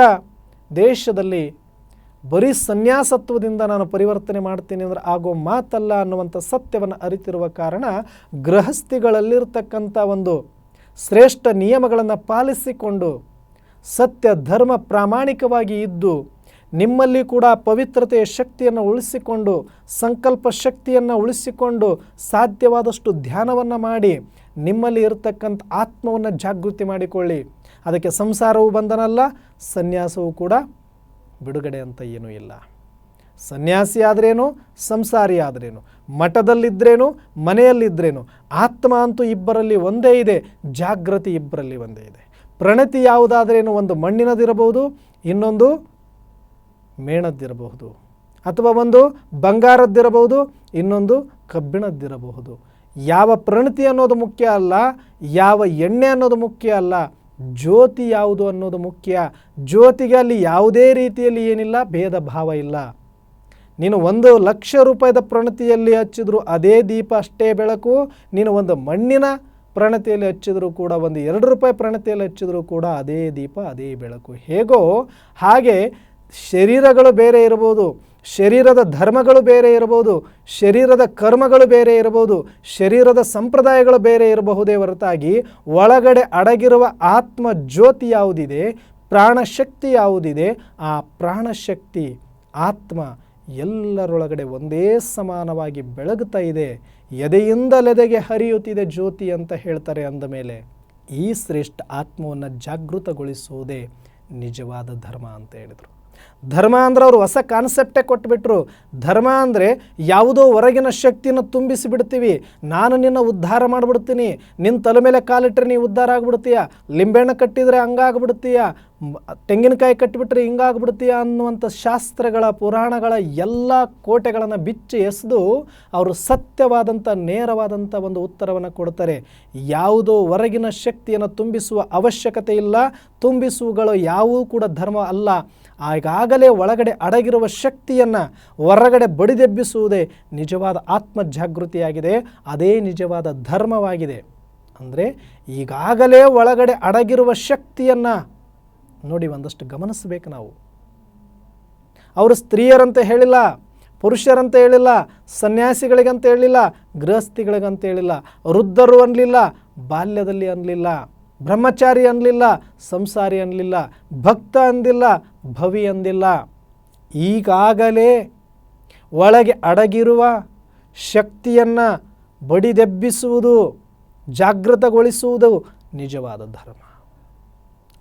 ದೇಶದಲ್ಲಿ ಬರೀ ಸನ್ಯಾಸತ್ವದಿಂದ ನಾನು ಪರಿವರ್ತನೆ ಮಾಡ್ತೀನಿ ಅಂದರೆ ಆಗೋ ಮಾತಲ್ಲ ಅನ್ನುವಂಥ ಸತ್ಯವನ್ನು ಅರಿತಿರುವ ಕಾರಣ ಗೃಹಸ್ಥಿಗಳಲ್ಲಿರ್ತಕ್ಕಂಥ ಒಂದು ಶ್ರೇಷ್ಠ ನಿಯಮಗಳನ್ನು ಪಾಲಿಸಿಕೊಂಡು ಸತ್ಯ, ಧರ್ಮ ಪ್ರಾಮಾಣಿಕವಾಗಿ ಇದ್ದು ನಿಮ್ಮಲ್ಲಿ ಕೂಡ ಪವಿತ್ರತೆಯ ಶಕ್ತಿಯನ್ನು ಉಳಿಸಿಕೊಂಡು, ಸಂಕಲ್ಪ ಶಕ್ತಿಯನ್ನು ಉಳಿಸಿಕೊಂಡು ಸಾಧ್ಯವಾದಷ್ಟು ಧ್ಯಾನವನ್ನು ಮಾಡಿ ನಿಮ್ಮಲ್ಲಿ ಇರತಕ್ಕಂಥ ಆತ್ಮವನ್ನು ಜಾಗೃತಿ ಮಾಡಿಕೊಳ್ಳಿ. ಅದಕ್ಕೆ ಸಂಸಾರವು ಬಂಧನಲ್ಲ ಸನ್ಯಾಸವೂ ಕೂಡ ಬಿಡುಗಡೆ ಅಂತ ಏನೂ ಇಲ್ಲ. ಸನ್ಯಾಸಿ ಆದ್ರೇನು, ಸಂಸಾರಿ ಆದ್ರೇನು ಮಠದಲ್ಲಿದ್ದರೇನು ಮನೆಯಲ್ಲಿದ್ದರೇನು ಆತ್ಮ ಅಂತೂ ಇಬ್ಬರಲ್ಲಿ ಒಂದೇ ಇದೆ, ಜಾಗೃತಿ ಇಬ್ಬರಲ್ಲಿ ಒಂದೇ ಇದೆ. ಪ್ರಣತಿ ಯಾವುದಾದ್ರೇನು ಒಂದು ಮಣ್ಣಿನದಿರಬಹುದು, ಇನ್ನೊಂದು ಮೇಣದ್ದಿರಬಹುದು, ಅಥವಾ ಒಂದು ಬಂಗಾರದ್ದಿರಬಹುದು, ಇನ್ನೊಂದು ಕಬ್ಬಿಣದ್ದಿರಬಹುದು. ಯಾವ ಪ್ರಣತಿ ಅನ್ನೋದು ಮುಖ್ಯ ಅಲ್ಲ, ಯಾವ ಎಣ್ಣೆ ಅನ್ನೋದು ಮುಖ್ಯ ಅಲ್ಲ, ಜ್ಯೋತಿ ಯಾವುದು ಅನ್ನೋದು ಮುಖ್ಯ. ಜ್ಯೋತಿಗೆ ಅಲ್ಲಿ ಯಾವುದೇ ರೀತಿಯಲ್ಲಿ ಏನಿಲ್ಲ, ಭೇದ ಭಾವ ಇಲ್ಲ. ನೀನು ಒಂದು ಲಕ್ಷ ರೂಪಾಯಿದ ಪ್ರಣತಿಯಲ್ಲಿ ಹಚ್ಚಿದ್ರು ಅದೇ ದೀಪ ಅಷ್ಟೇ ಬೆಳಕು, ನೀನು ಒಂದು ಮಣ್ಣಿನ ಪ್ರಣತಿಯಲ್ಲಿ ಹಚ್ಚಿದ್ರು ಕೂಡ, ಒಂದು ಎರಡು ರೂಪಾಯಿ ಪ್ರಣತಿಯಲ್ಲಿ ಹಚ್ಚಿದ್ರು ಕೂಡ ಅದೇ ದೀಪ, ಅದೇ ಬೆಳಕು. ಹೇಗೋ ಹಾಗೆ ಶರೀರಗಳು ಬೇರೆ ಇರಬಹುದು ಶರೀರದ ಧರ್ಮಗಳು ಬೇರೆ ಇರಬಹುದು, ಶರೀರದ ಕರ್ಮಗಳು ಬೇರೆ ಇರಬಹುದು, ಶರೀರದ ಸಂಪ್ರದಾಯಗಳು ಬೇರೆ ಇರಬಹುದೇ ಹೊರತಾಗಿ ಒಳಗಡೆ ಅಡಗಿರುವ ಆತ್ಮ ಜ್ಯೋತಿ ಯಾವುದಿದೆ ಪ್ರಾಣಶಕ್ತಿ ಯಾವುದಿದೆ, ಆ ಪ್ರಾಣಶಕ್ತಿ ಆತ್ಮ ಎಲ್ಲರೊಳಗಡೆ ಒಂದೇ ಸಮಾನವಾಗಿ ಬೆಳಗುತ್ತಾ ಇದೆ ಎದೆಯಿಂದಲೆದೆಗೆ ಹರಿಯುತ್ತಿದೆ ಜ್ಯೋತಿ ಅಂತ ಹೇಳ್ತಾರೆ ಅಂದ ಮೇಲೆ ಈ ಶ್ರೇಷ್ಠ ಆತ್ಮವನ್ನು ಜಾಗೃತಗೊಳಿಸುವುದೇ ನಿಜವಾದ ಧರ್ಮ ಅಂತ ಹೇಳಿದರು. ಧರ್ಮ ಅಂದ್ರೆ ಅವರು ಹೊಸ ಕಾನ್ಸೆಪ್ಟೇ ಕೊಟ್ಬಿಟ್ರು. ಧರ್ಮ ಅಂದರೆ ಯಾವುದೋ ಹೊರಗಿನ ಶಕ್ತಿಯನ್ನು ತುಂಬಿಸಿ ಬಿಡ್ತೀವಿ. ನಾನು ನಿನ್ನ ಉದ್ಧಾರ ಮಾಡಿಬಿಡ್ತೀನಿ. ನಿನ್ನ ತಲೆ ಮೇಲೆ ಕಾಲಿಟ್ಟರೆ ನೀ ಉದ್ಧಾರ ಆಗ್ಬಿಡ್ತೀಯ? ಲಿಂಬೆಹಣ್ಣು ಕಟ್ಟಿದರೆ ಹಂಗಾಗ್ಬಿಡ್ತೀಯ? ತೆಂಗಿನಕಾಯಿ ಕಟ್ಟಿಬಿಟ್ರೆ ಹಿಂಗಾಗ್ಬಿಡ್ತೀಯ ಅನ್ನುವಂಥ ಶಾಸ್ತ್ರಗಳ, ಪುರಾಣಗಳ ಎಲ್ಲ ಕೋಟೆಗಳನ್ನು ಬಿಚ್ಚಿ ಎಸೆದು ಅವರು ಸತ್ಯವಾದಂಥ, ನೇರವಾದಂಥ ಒಂದು ಉತ್ತರವನ್ನು ಕೊಡ್ತಾರೆ. ಯಾವುದೋ ಹೊರಗಿನ ಶಕ್ತಿಯನ್ನು ತುಂಬಿಸುವ ಅವಶ್ಯಕತೆ ಇಲ್ಲ. ತುಂಬಿಸುವುಗಳು ಯಾವುವು ಕೂಡ ಧರ್ಮ ಅಲ್ಲ. ಆಗಾಗಲೇ ಒಳಗಡೆ ಅಡಗಿರುವ ಶಕ್ತಿಯನ್ನು ಹೊರಗಡೆ ಬಡಿದೆಬ್ಬಿಸುವುದೇ ನಿಜವಾದ ಆತ್ಮ ಜಾಗೃತಿಯಾಗಿದೆ ಅದೇ ನಿಜವಾದ ಧರ್ಮವಾಗಿದೆ. ಅಂದರೆ ಈಗಾಗಲೇ ಒಳಗಡೆ ಅಡಗಿರುವ ಶಕ್ತಿಯನ್ನು ನೋಡಿ ಒಂದಷ್ಟು ಗಮನಿಸಬೇಕು ನಾವು. ಅವರು ಸ್ತ್ರೀಯರಂತೆ ಹೇಳಿಲ್ಲ, ಪುರುಷರಂತ ಹೇಳಿಲ್ಲ, ಸನ್ಯಾಸಿಗಳಿಗಂತ ಹೇಳಿಲ್ಲ, ಗೃಹಸ್ಥಿಗಳಿಗಂತ ಹೇಳಿಲ್ಲ, ವೃದ್ಧರು ಅನ್ನಲಿಲ್ಲ ಬಾಲ್ಯದಲ್ಲಿ ಅನ್ನಲಿಲ್ಲ ಬ್ರಹ್ಮಚಾರಿ ಅನ್ನಲಿಲ್ಲ ಸಂಸಾರಿ ಅನ್ನಲಿಲ್ಲ ಭಕ್ತ ಅಂದಿಲ್ಲ, ಭವಿ ಅಂದಿಲ್ಲ. ಈಗಾಗಲೇ ಒಳಗೆ ಅಡಗಿರುವ ಶಕ್ತಿಯನ್ನು ಬಡಿದೆಬ್ಬಿಸುವುದು, ಜಾಗೃತಗೊಳಿಸುವುದು ನಿಜವಾದ ಧರ್ಮ.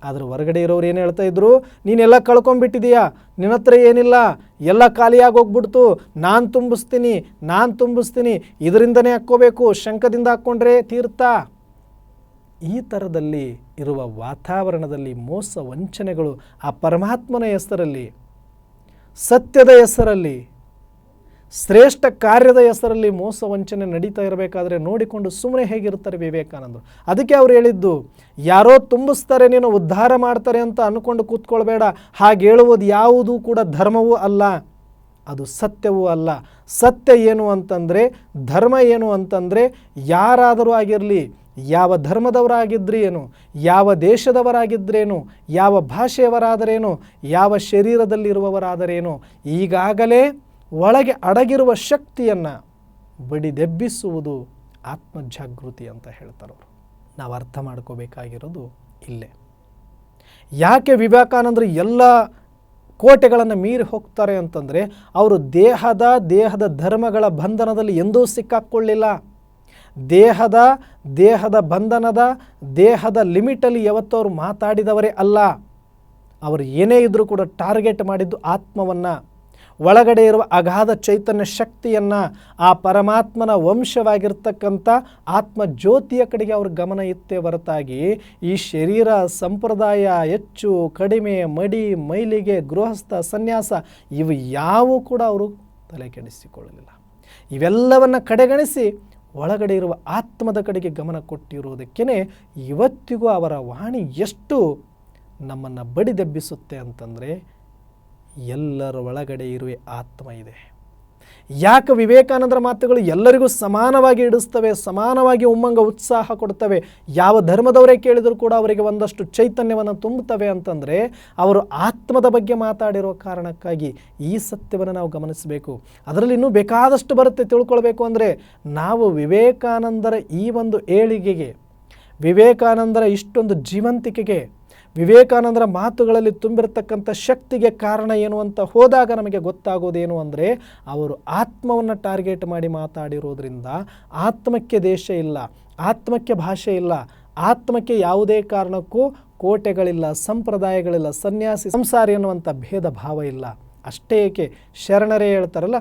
ಆದರೆ ಹೊರಗಡೆ ಇರೋರು ಏನು ಹೇಳ್ತಾ ಇದ್ರು? ನೀನೆಲ್ಲ ಕಳ್ಕೊಂಬಿಟ್ಟಿದೀಯಾ ನಿನ್ನ ಹತ್ರ ಏನಿಲ್ಲ? ಎಲ್ಲ ಖಾಲಿಯಾಗಿ ಹೋಗ್ಬಿಡ್ತು. ನಾನು ತುಂಬಿಸ್ತೀನಿ ನಾನು ತುಂಬಿಸ್ತೀನಿ. ಇದರಿಂದನೇ ಹಾಕ್ಕೋಬೇಕು. ಶಂಕದಿಂದ ಹಾಕ್ಕೊಂಡ್ರೆ ತೀರ್ಥ. ಈ ಥರದಲ್ಲಿ ಇರುವ ವಾತಾವರಣದಲ್ಲಿ ಮೋಸ ವಂಚನೆಗಳು ಆ ಪರಮಾತ್ಮನ ಹೆಸರಲ್ಲಿ, ಸತ್ಯದ ಹೆಸರಲ್ಲಿ, ಶ್ರೇಷ್ಠ ಕಾರ್ಯದ ಹೆಸರಲ್ಲಿ ಮೋಸ ವಂಚನೆ ನಡೀತಾ ಇರಬೇಕಾದ್ರೆ ನೋಡಿಕೊಂಡು ಸುಮ್ಮನೆ ಹೇಗಿರ್ತಾರೆ ವಿವೇಕಾನಂದರು. ಅದಕ್ಕೆ ಅವ್ರು ಹೇಳಿದ್ದು, ಯಾರೋ ತುಂಬಿಸ್ತಾರೆ, ನೀನು ಉದ್ಧಾರ ಮಾಡ್ತಾರೆ ಅಂತ ಅಂದ್ಕೊಂಡು ಕೂತ್ಕೊಳ್ಬೇಡ. ಹಾಗೆ ಹೇಳುವುದು ಯಾವುದೂ ಕೂಡ ಧರ್ಮವೂ ಅಲ್ಲ, ಅದು ಸತ್ಯವೂ ಅಲ್ಲ. ಸತ್ಯ ಏನು ಅಂತಂದರೆ, ಧರ್ಮ ಏನು ಅಂತಂದರೆ, ಯಾರಾದರೂ ಆಗಿರಲಿ ಯಾವ ಧರ್ಮದವರಾಗಿದ್ರೇನು ಯಾವ ದೇಶದವರಾಗಿದ್ರೇನು? ಯಾವ ಭಾಷೆಯವರಾದರೇನು? ಯಾವ ಶರೀರದಲ್ಲಿರುವವರಾದರೇನು? ಈಗಾಗಲೇ ಒಳಗೆ ಅಡಗಿರುವ ಶಕ್ತಿಯನ್ನು ಬಡಿದೆಬ್ಬಿಸುವುದು ಆತ್ಮಜಾಗೃತಿ ಅಂತ ಹೇಳ್ತಾರೆ ಅವರು. ನಾವು ಅರ್ಥ ಮಾಡ್ಕೋಬೇಕಾಗಿರೋದು ಇಲ್ಲೇ. ಯಾಕೆ ವಿವೇಕಾನಂದರು ಎಲ್ಲ ಕೋಟೆಗಳನ್ನು ಮೀರಿ ಹೋಗ್ತಾರೆ ಅಂತಂದರೆ, ಅವರು ದೇಹದ ದೇಹದ ಧರ್ಮಗಳ ಬಂಧನದಲ್ಲಿ ಎಂದೂ ಸಿಕ್ಕಾಕ್ಕೊಳ್ಳಿಲ್ಲ. ದೇಹದ ದೇಹದ ಬಂಧನದ, ದೇಹದ ಲಿಮಿಟಲ್ಲಿ ಯಾವತ್ತೂ ಅವರು ಮಾತಾಡಿದವರೇ ಅಲ್ಲ. ಅವರು ಏನೇ ಇದ್ದರೂ ಕೂಡ ಟಾರ್ಗೆಟ್ ಮಾಡಿದ್ದು ಆತ್ಮವನ್ನು. ಒಳಗಡೆ ಇರುವ ಅಗಾಧ ಚೈತನ್ಯ ಶಕ್ತಿಯನ್ನು, ಆ ಪರಮಾತ್ಮನ ವಂಶವಾಗಿರ್ತಕ್ಕಂಥ ಆತ್ಮ ಜ್ಯೋತಿಯ ಕಡೆಗೆ ಅವ್ರ ಗಮನ ಇತ್ತೇ ಹೊರತಾಗಿ ಈ ಶರೀರ ಸಂಪ್ರದಾಯ ಹೆಚ್ಚು, ಕಡಿಮೆ, ಮಡಿ, ಮೈಲಿಗೆ, ಗೃಹಸ್ಥ, ಸನ್ಯಾಸ ಇವು ಯಾವೂ ಕೂಡ ಅವರು ತಲೆ ಕೆಡಿಸಿಕೊಳ್ಳಲಿಲ್ಲ. ಇವೆಲ್ಲವನ್ನು ಕಡೆಗಣಿಸಿ ಒಳಗಡೆ ಇರುವ ಆತ್ಮದ ಕಡೆಗೆ ಗಮನ ಕೊಟ್ಟಿರುವುದಕ್ಕೇ ಇವತ್ತಿಗೂ ಅವರ ವಾಣಿ ಎಷ್ಟು ನಮ್ಮನ್ನು ಬಡಿದೆಬ್ಬಿಸುತ್ತೆ ಅಂತಂದರೆ ಎಲ್ಲರ ಒಳಗಡೆ ಇರುವ ಆತ್ಮ ಇದೆ. ಯಾಕೆ ವಿವೇಕಾನಂದರ ಮಾತುಗಳು ಎಲ್ಲರಿಗೂ ಸಮಾನವಾಗಿ ಇಡಿಸ್ತವೆ ಸಮಾನವಾಗಿ ಉಮ್ಮಂಗ ಉತ್ಸಾಹ ಕೊಡ್ತವೆ? ಯಾವ ಧರ್ಮದವರೇ ಕೇಳಿದರೂ ಕೂಡ ಅವರಿಗೆ ಒಂದಷ್ಟು ಚೈತನ್ಯವನ್ನು ತುಂಬುತ್ತವೆ ಅಂತಂದರೆ ಅವರು ಆತ್ಮದ ಬಗ್ಗೆ ಮಾತಾಡಿರೋ ಕಾರಣಕ್ಕಾಗಿ ಈ ಸತ್ಯವನ್ನು ನಾವು ಗಮನಿಸಬೇಕು. ಅದರಲ್ಲಿ ಇನ್ನೂ ಬೇಕಾದಷ್ಟು ಬರುತ್ತೆ ತಿಳ್ಕೊಳ್ಬೇಕು ಅಂದರೆ ನಾವು ವಿವೇಕಾನಂದರ ಈ ಒಂದು ಏಳಿಗೆಗೆ, ವಿವೇಕಾನಂದರ ಇಷ್ಟೊಂದು ಜೀವಂತಿಕೆಗೆ ವಿವೇಕಾನಂದರ ಮಾತುಗಳಲ್ಲಿ ತುಂಬಿರತಕ್ಕಂಥ ಶಕ್ತಿಗೆ ಕಾರಣ ಏನು ಅಂತ ಹೋದಾಗ ನಮಗೆ ಗೊತ್ತಾಗೋದೇನು ಅಂದರೆ ಅವರು ಆತ್ಮವನ್ನು ಟಾರ್ಗೆಟ್ ಮಾಡಿ ಮಾತಾಡಿರೋದ್ರಿಂದ ಆತ್ಮಕ್ಕೆ ದೇಶ ಇಲ್ಲ, ಆತ್ಮಕ್ಕೆ ಭಾಷೆ ಇಲ್ಲ, ಆತ್ಮಕ್ಕೆ ಯಾವುದೇ ಕಾರಣಕ್ಕೂ ಕೋಟೆಗಳಿಲ್ಲ, ಸಂಪ್ರದಾಯಗಳಿಲ್ಲ, ಸನ್ಯಾಸಿ, ಸಂಸಾರಿ ಅನ್ನುವಂಥ ಭೇದ ಭಾವ ಇಲ್ಲ. ಅಷ್ಟೇ ಏಕೆ? ಶರಣರೇ ಹೇಳ್ತಾರಲ್ಲ,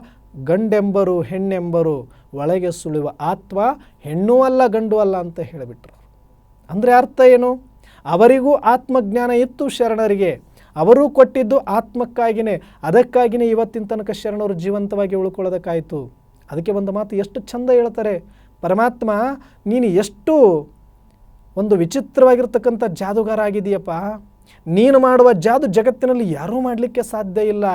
ಗಂಡೆಂಬರು ಹೆಣ್ಣೆಂಬರು, ಒಳಗೆ ಸುಳಿವ ಆತ್ಮ, ಹೆಣ್ಣೂ ಅಲ್ಲ ಗಂಡು ಅಲ್ಲ ಅಂತ ಹೇಳಿಬಿಟ್ರು. ಅಂದರೆ ಅರ್ಥ ಏನು? ಅವರಿಗೂ ಆತ್ಮಜ್ಞಾನ ಇತ್ತು ಶರಣರಿಗೆ. ಅವರೂ ಕೊಟ್ಟಿದ್ದು ಆತ್ಮಕ್ಕಾಗಿಯೇ ಅದಕ್ಕಾಗಿಯೇ ಇವತ್ತಿನ ತನಕ ಶರಣರು ಜೀವಂತವಾಗಿ ಉಳ್ಕೊಳ್ಳೋದಕ್ಕಾಯಿತು. ಅದಕ್ಕೆ ಒಂದು ಮಾತು ಎಷ್ಟು ಚಂದ ಹೇಳ್ತಾರೆ. ಪರಮಾತ್ಮ, ನೀನು ಎಷ್ಟು ಒಂದು ವಿಚಿತ್ರವಾಗಿರ್ತಕ್ಕಂಥ ಜಾದುಗಾರ ಆಗಿದೆಯಪ್ಪ ನೀನು ಮಾಡುವ ಜಾದು ಜಗತ್ತಿನಲ್ಲಿ ಯಾರೂ ಮಾಡಲಿಕ್ಕೆ ಸಾಧ್ಯ ಇಲ್ಲ.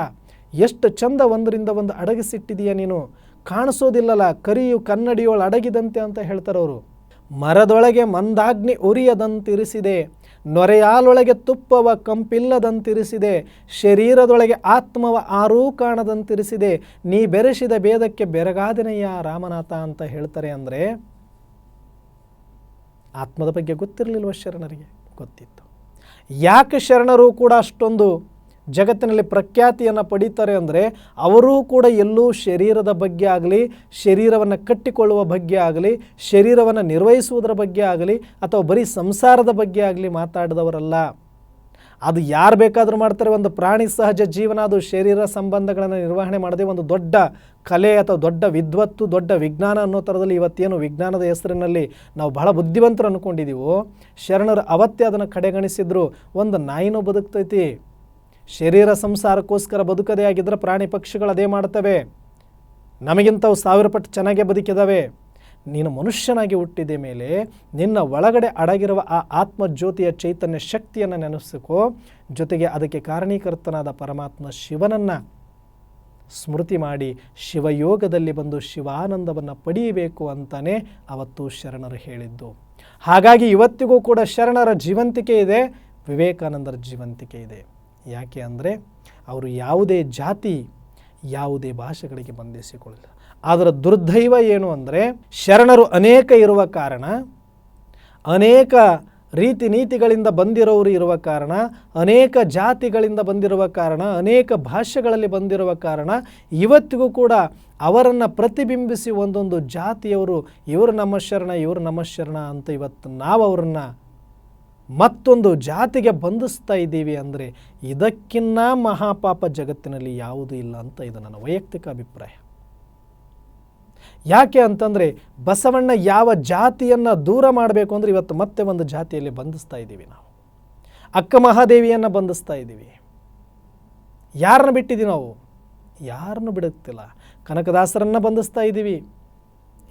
ಎಷ್ಟು ಚಂದ ಒಂದರಿಂದ ಒಂದು ಅಡಗಿಸಿಟ್ಟಿದೀಯ ನೀನು. ಕಾಣಿಸೋದಿಲ್ಲಲ್ಲ, ಕರಿಯು ಕನ್ನಡಿಯೋಳು ಅಡಗಿದಂತೆ ಅಂತ ಹೇಳ್ತಾರವರು. ಮರದೊಳಗೆ ಮಂದಾಗ್ನಿ ಉರಿಯದಂತಿರಿಸಿದೆ. ನೊರೆಯಾಲೊಳಗೆ ತುಪ್ಪವ ಕಂಪಿಲ್ಲದಂತಿರಿಸಿದೆ, ಶರೀರದೊಳಗೆ ಆತ್ಮವ ಆರೂ ಕಾಣದಂತಿರಿಸಿದೆ ನೀ ಬೆರೆಸಿದ ಭೇದಕ್ಕೆ ಬೆರಗಾದನೆಯ ರಾಮನಾಥ ಅಂತ ಹೇಳ್ತಾರೆ ಅಂದರೆ ಆತ್ಮದ ಬಗ್ಗೆ ಗೊತ್ತಿರಲಿಲ್ವ ಶರಣರಿಗೆ? ಗೊತ್ತಿತ್ತು. ಯಾಕೆ ಶರಣರು ಕೂಡ ಅಷ್ಟೊಂದು ಜಗತ್ತಿನಲ್ಲಿ ಪ್ರಖ್ಯಾತಿಯನ್ನು ಪಡೀತಾರೆ ಅಂದರೆ ಅವರೂ ಕೂಡ ಎಲ್ಲೂ ಶರೀರದ ಬಗ್ಗೆ ಆಗಲಿ, ಶರೀರವನ್ನು ಕಟ್ಟಿಕೊಳ್ಳುವ ಬಗ್ಗೆ ಆಗಲಿ, ಶರೀರವನ್ನು ನಿರ್ವಹಿಸುವುದರ ಬಗ್ಗೆ ಆಗಲಿ, ಅಥವಾ ಬರೀ ಸಂಸಾರದ ಬಗ್ಗೆ ಆಗಲಿ ಮಾತಾಡಿದವರಲ್ಲ. ಅದು ಯಾರು ಬೇಕಾದರೂ ಮಾಡ್ತಾರೆ. ಒಂದು ಪ್ರಾಣಿ ಸಹಜ ಜೀವನ, ಅದು ಶರೀರ ಸಂಬಂಧಗಳನ್ನು ನಿರ್ವಹಣೆ ಮಾಡದೆ ಒಂದು ದೊಡ್ಡ ಕಲೆ ಅಥವಾ ದೊಡ್ಡ ವಿದ್ವತ್ತು, ದೊಡ್ಡ ವಿಜ್ಞಾನ ಅನ್ನೋ ಥರದಲ್ಲಿ ಇವತ್ತೇನು ವಿಜ್ಞಾನದ ಹೆಸರಿನಲ್ಲಿ ನಾವು ಬಹಳ ಬುದ್ಧಿವಂತರು ಅಂದ್ಕೊಂಡಿದ್ದೀವೋ ಶರಣರು ಅವತ್ತೇ ಅದನ್ನು ಕಡೆಗಣಿಸಿದ್ರು, ಒಂದು ನಾಯಿನೂ ಬದುಕ್ತೈತಿ. ಶರೀರ ಸಂಸಾರಕ್ಕೋಸ್ಕರ ಬದುಕದೇ ಆಗಿದ್ದರೆ ಪ್ರಾಣಿ ಪಕ್ಷಿಗಳು ಅದೇ ಮಾಡ್ತವೆ. ನಮಗಿಂತವು ಸಾವಿರ ಪಟ್ಟು ಚೆನ್ನಾಗೇ ಬದುಕಿದಾವೆ. ನೀನು ಮನುಷ್ಯನಾಗಿ ಹುಟ್ಟಿದ ಮೇಲೆ ನಿನ್ನ ಒಳಗಡೆ ಅಡಗಿರುವ ಆ ಆತ್ಮಜ್ಯೋತಿಯ ಚೈತನ್ಯ ಶಕ್ತಿಯನ್ನು ನೆನೆಸಿಕೋ. ಜೊತೆಗೆ ಅದಕ್ಕೆ ಕಾರಣೀಕರ್ತನಾದ ಪರಮಾತ್ಮ ಶಿವನನ್ನು ಸ್ಮೃತಿ ಮಾಡಿ ಶಿವಯೋಗದಲ್ಲಿ ಬಂದು ಶಿವಾನಂದವನ್ನು ಪಡೆಯಬೇಕು ಅಂತಲೇ ಅವತ್ತು ಶರಣರು ಹೇಳಿದ್ದು. ಹಾಗಾಗಿ ಇವತ್ತಿಗೂ ಕೂಡ ಶರಣರ ಜೀವಂತಿಕೆ ಇದೆ, ವಿವೇಕಾನಂದರ ಜೀವಂತಿಕೆ ಇದೆ. ಯಾಕೆ ಅಂದರೆ ಅವರು ಯಾವುದೇ ಜಾತಿ ಯಾವುದೇ ಭಾಷೆಗಳಿಗೆ ಬಂಧಿಸಿಕೊಳ್ಳಿಲ್ಲ ಅದರ ದುರ್ದೈವ ಏನು ಅಂದರೆ ಶರಣರು ಅನೇಕ ಇರುವ ಕಾರಣ, ಅನೇಕ ರೀತಿ ನೀತಿಗಳಿಂದ ಬಂದಿರೋರು ಇರುವ ಕಾರಣ, ಅನೇಕ ಜಾತಿಗಳಿಂದ ಬಂದಿರುವ ಕಾರಣ, ಅನೇಕ ಭಾಷೆಗಳಲ್ಲಿ ಬಂದಿರುವ ಕಾರಣ ಇವತ್ತಿಗೂ ಕೂಡ ಅವರನ್ನು ಪ್ರತಿಬಿಂಬಿಸಿ ಒಂದೊಂದು ಜಾತಿಯವರು ಇವರು ನಮ್ಮ ಶರಣ, ಇವರು ನಮ್ಮ ಶರಣ ಅಂತ ಇವತ್ತು ನಾವು ಅವರನ್ನು ಮತ್ತೊಂದು ಜಾತಿಗೆ ಬಂಧಿಸ್ತಾ ಇದ್ದೀವಿ ಅಂದರೆ ಇದಕ್ಕಿನ್ನ ಮಹಾಪಾಪ ಜಗತ್ತಿನಲ್ಲಿ ಯಾವುದೂ ಇಲ್ಲ ಅಂತ ಇದು ನನ್ನ ವೈಯಕ್ತಿಕ ಅಭಿಪ್ರಾಯ. ಯಾಕೆ ಅಂತಂದರೆ ಬಸವಣ್ಣ ಯಾವ ಜಾತಿಯನ್ನು ದೂರ ಮಾಡಬೇಕು ಅಂದರೆ ಇವತ್ತು ಮತ್ತೆ ಒಂದು ಜಾತಿಯಲ್ಲಿ ಬಂಧಿಸ್ತಾ ಇದ್ದೀವಿ ನಾವು. ಅಕ್ಕ ಮಹಾದೇವಿಯನ್ನು ಬಂಧಿಸ್ತಾ ಇದ್ದೀವಿ. ಯಾರನ್ನ ಬಿಟ್ಟಿದ್ದೀವಿ ನಾವು? ಯಾರನ್ನು ಬಿಡುತ್ತಿಲ್ಲ? ಕನಕದಾಸರನ್ನು ಬಂಧಿಸ್ತಾ ಇದ್ದೀವಿ.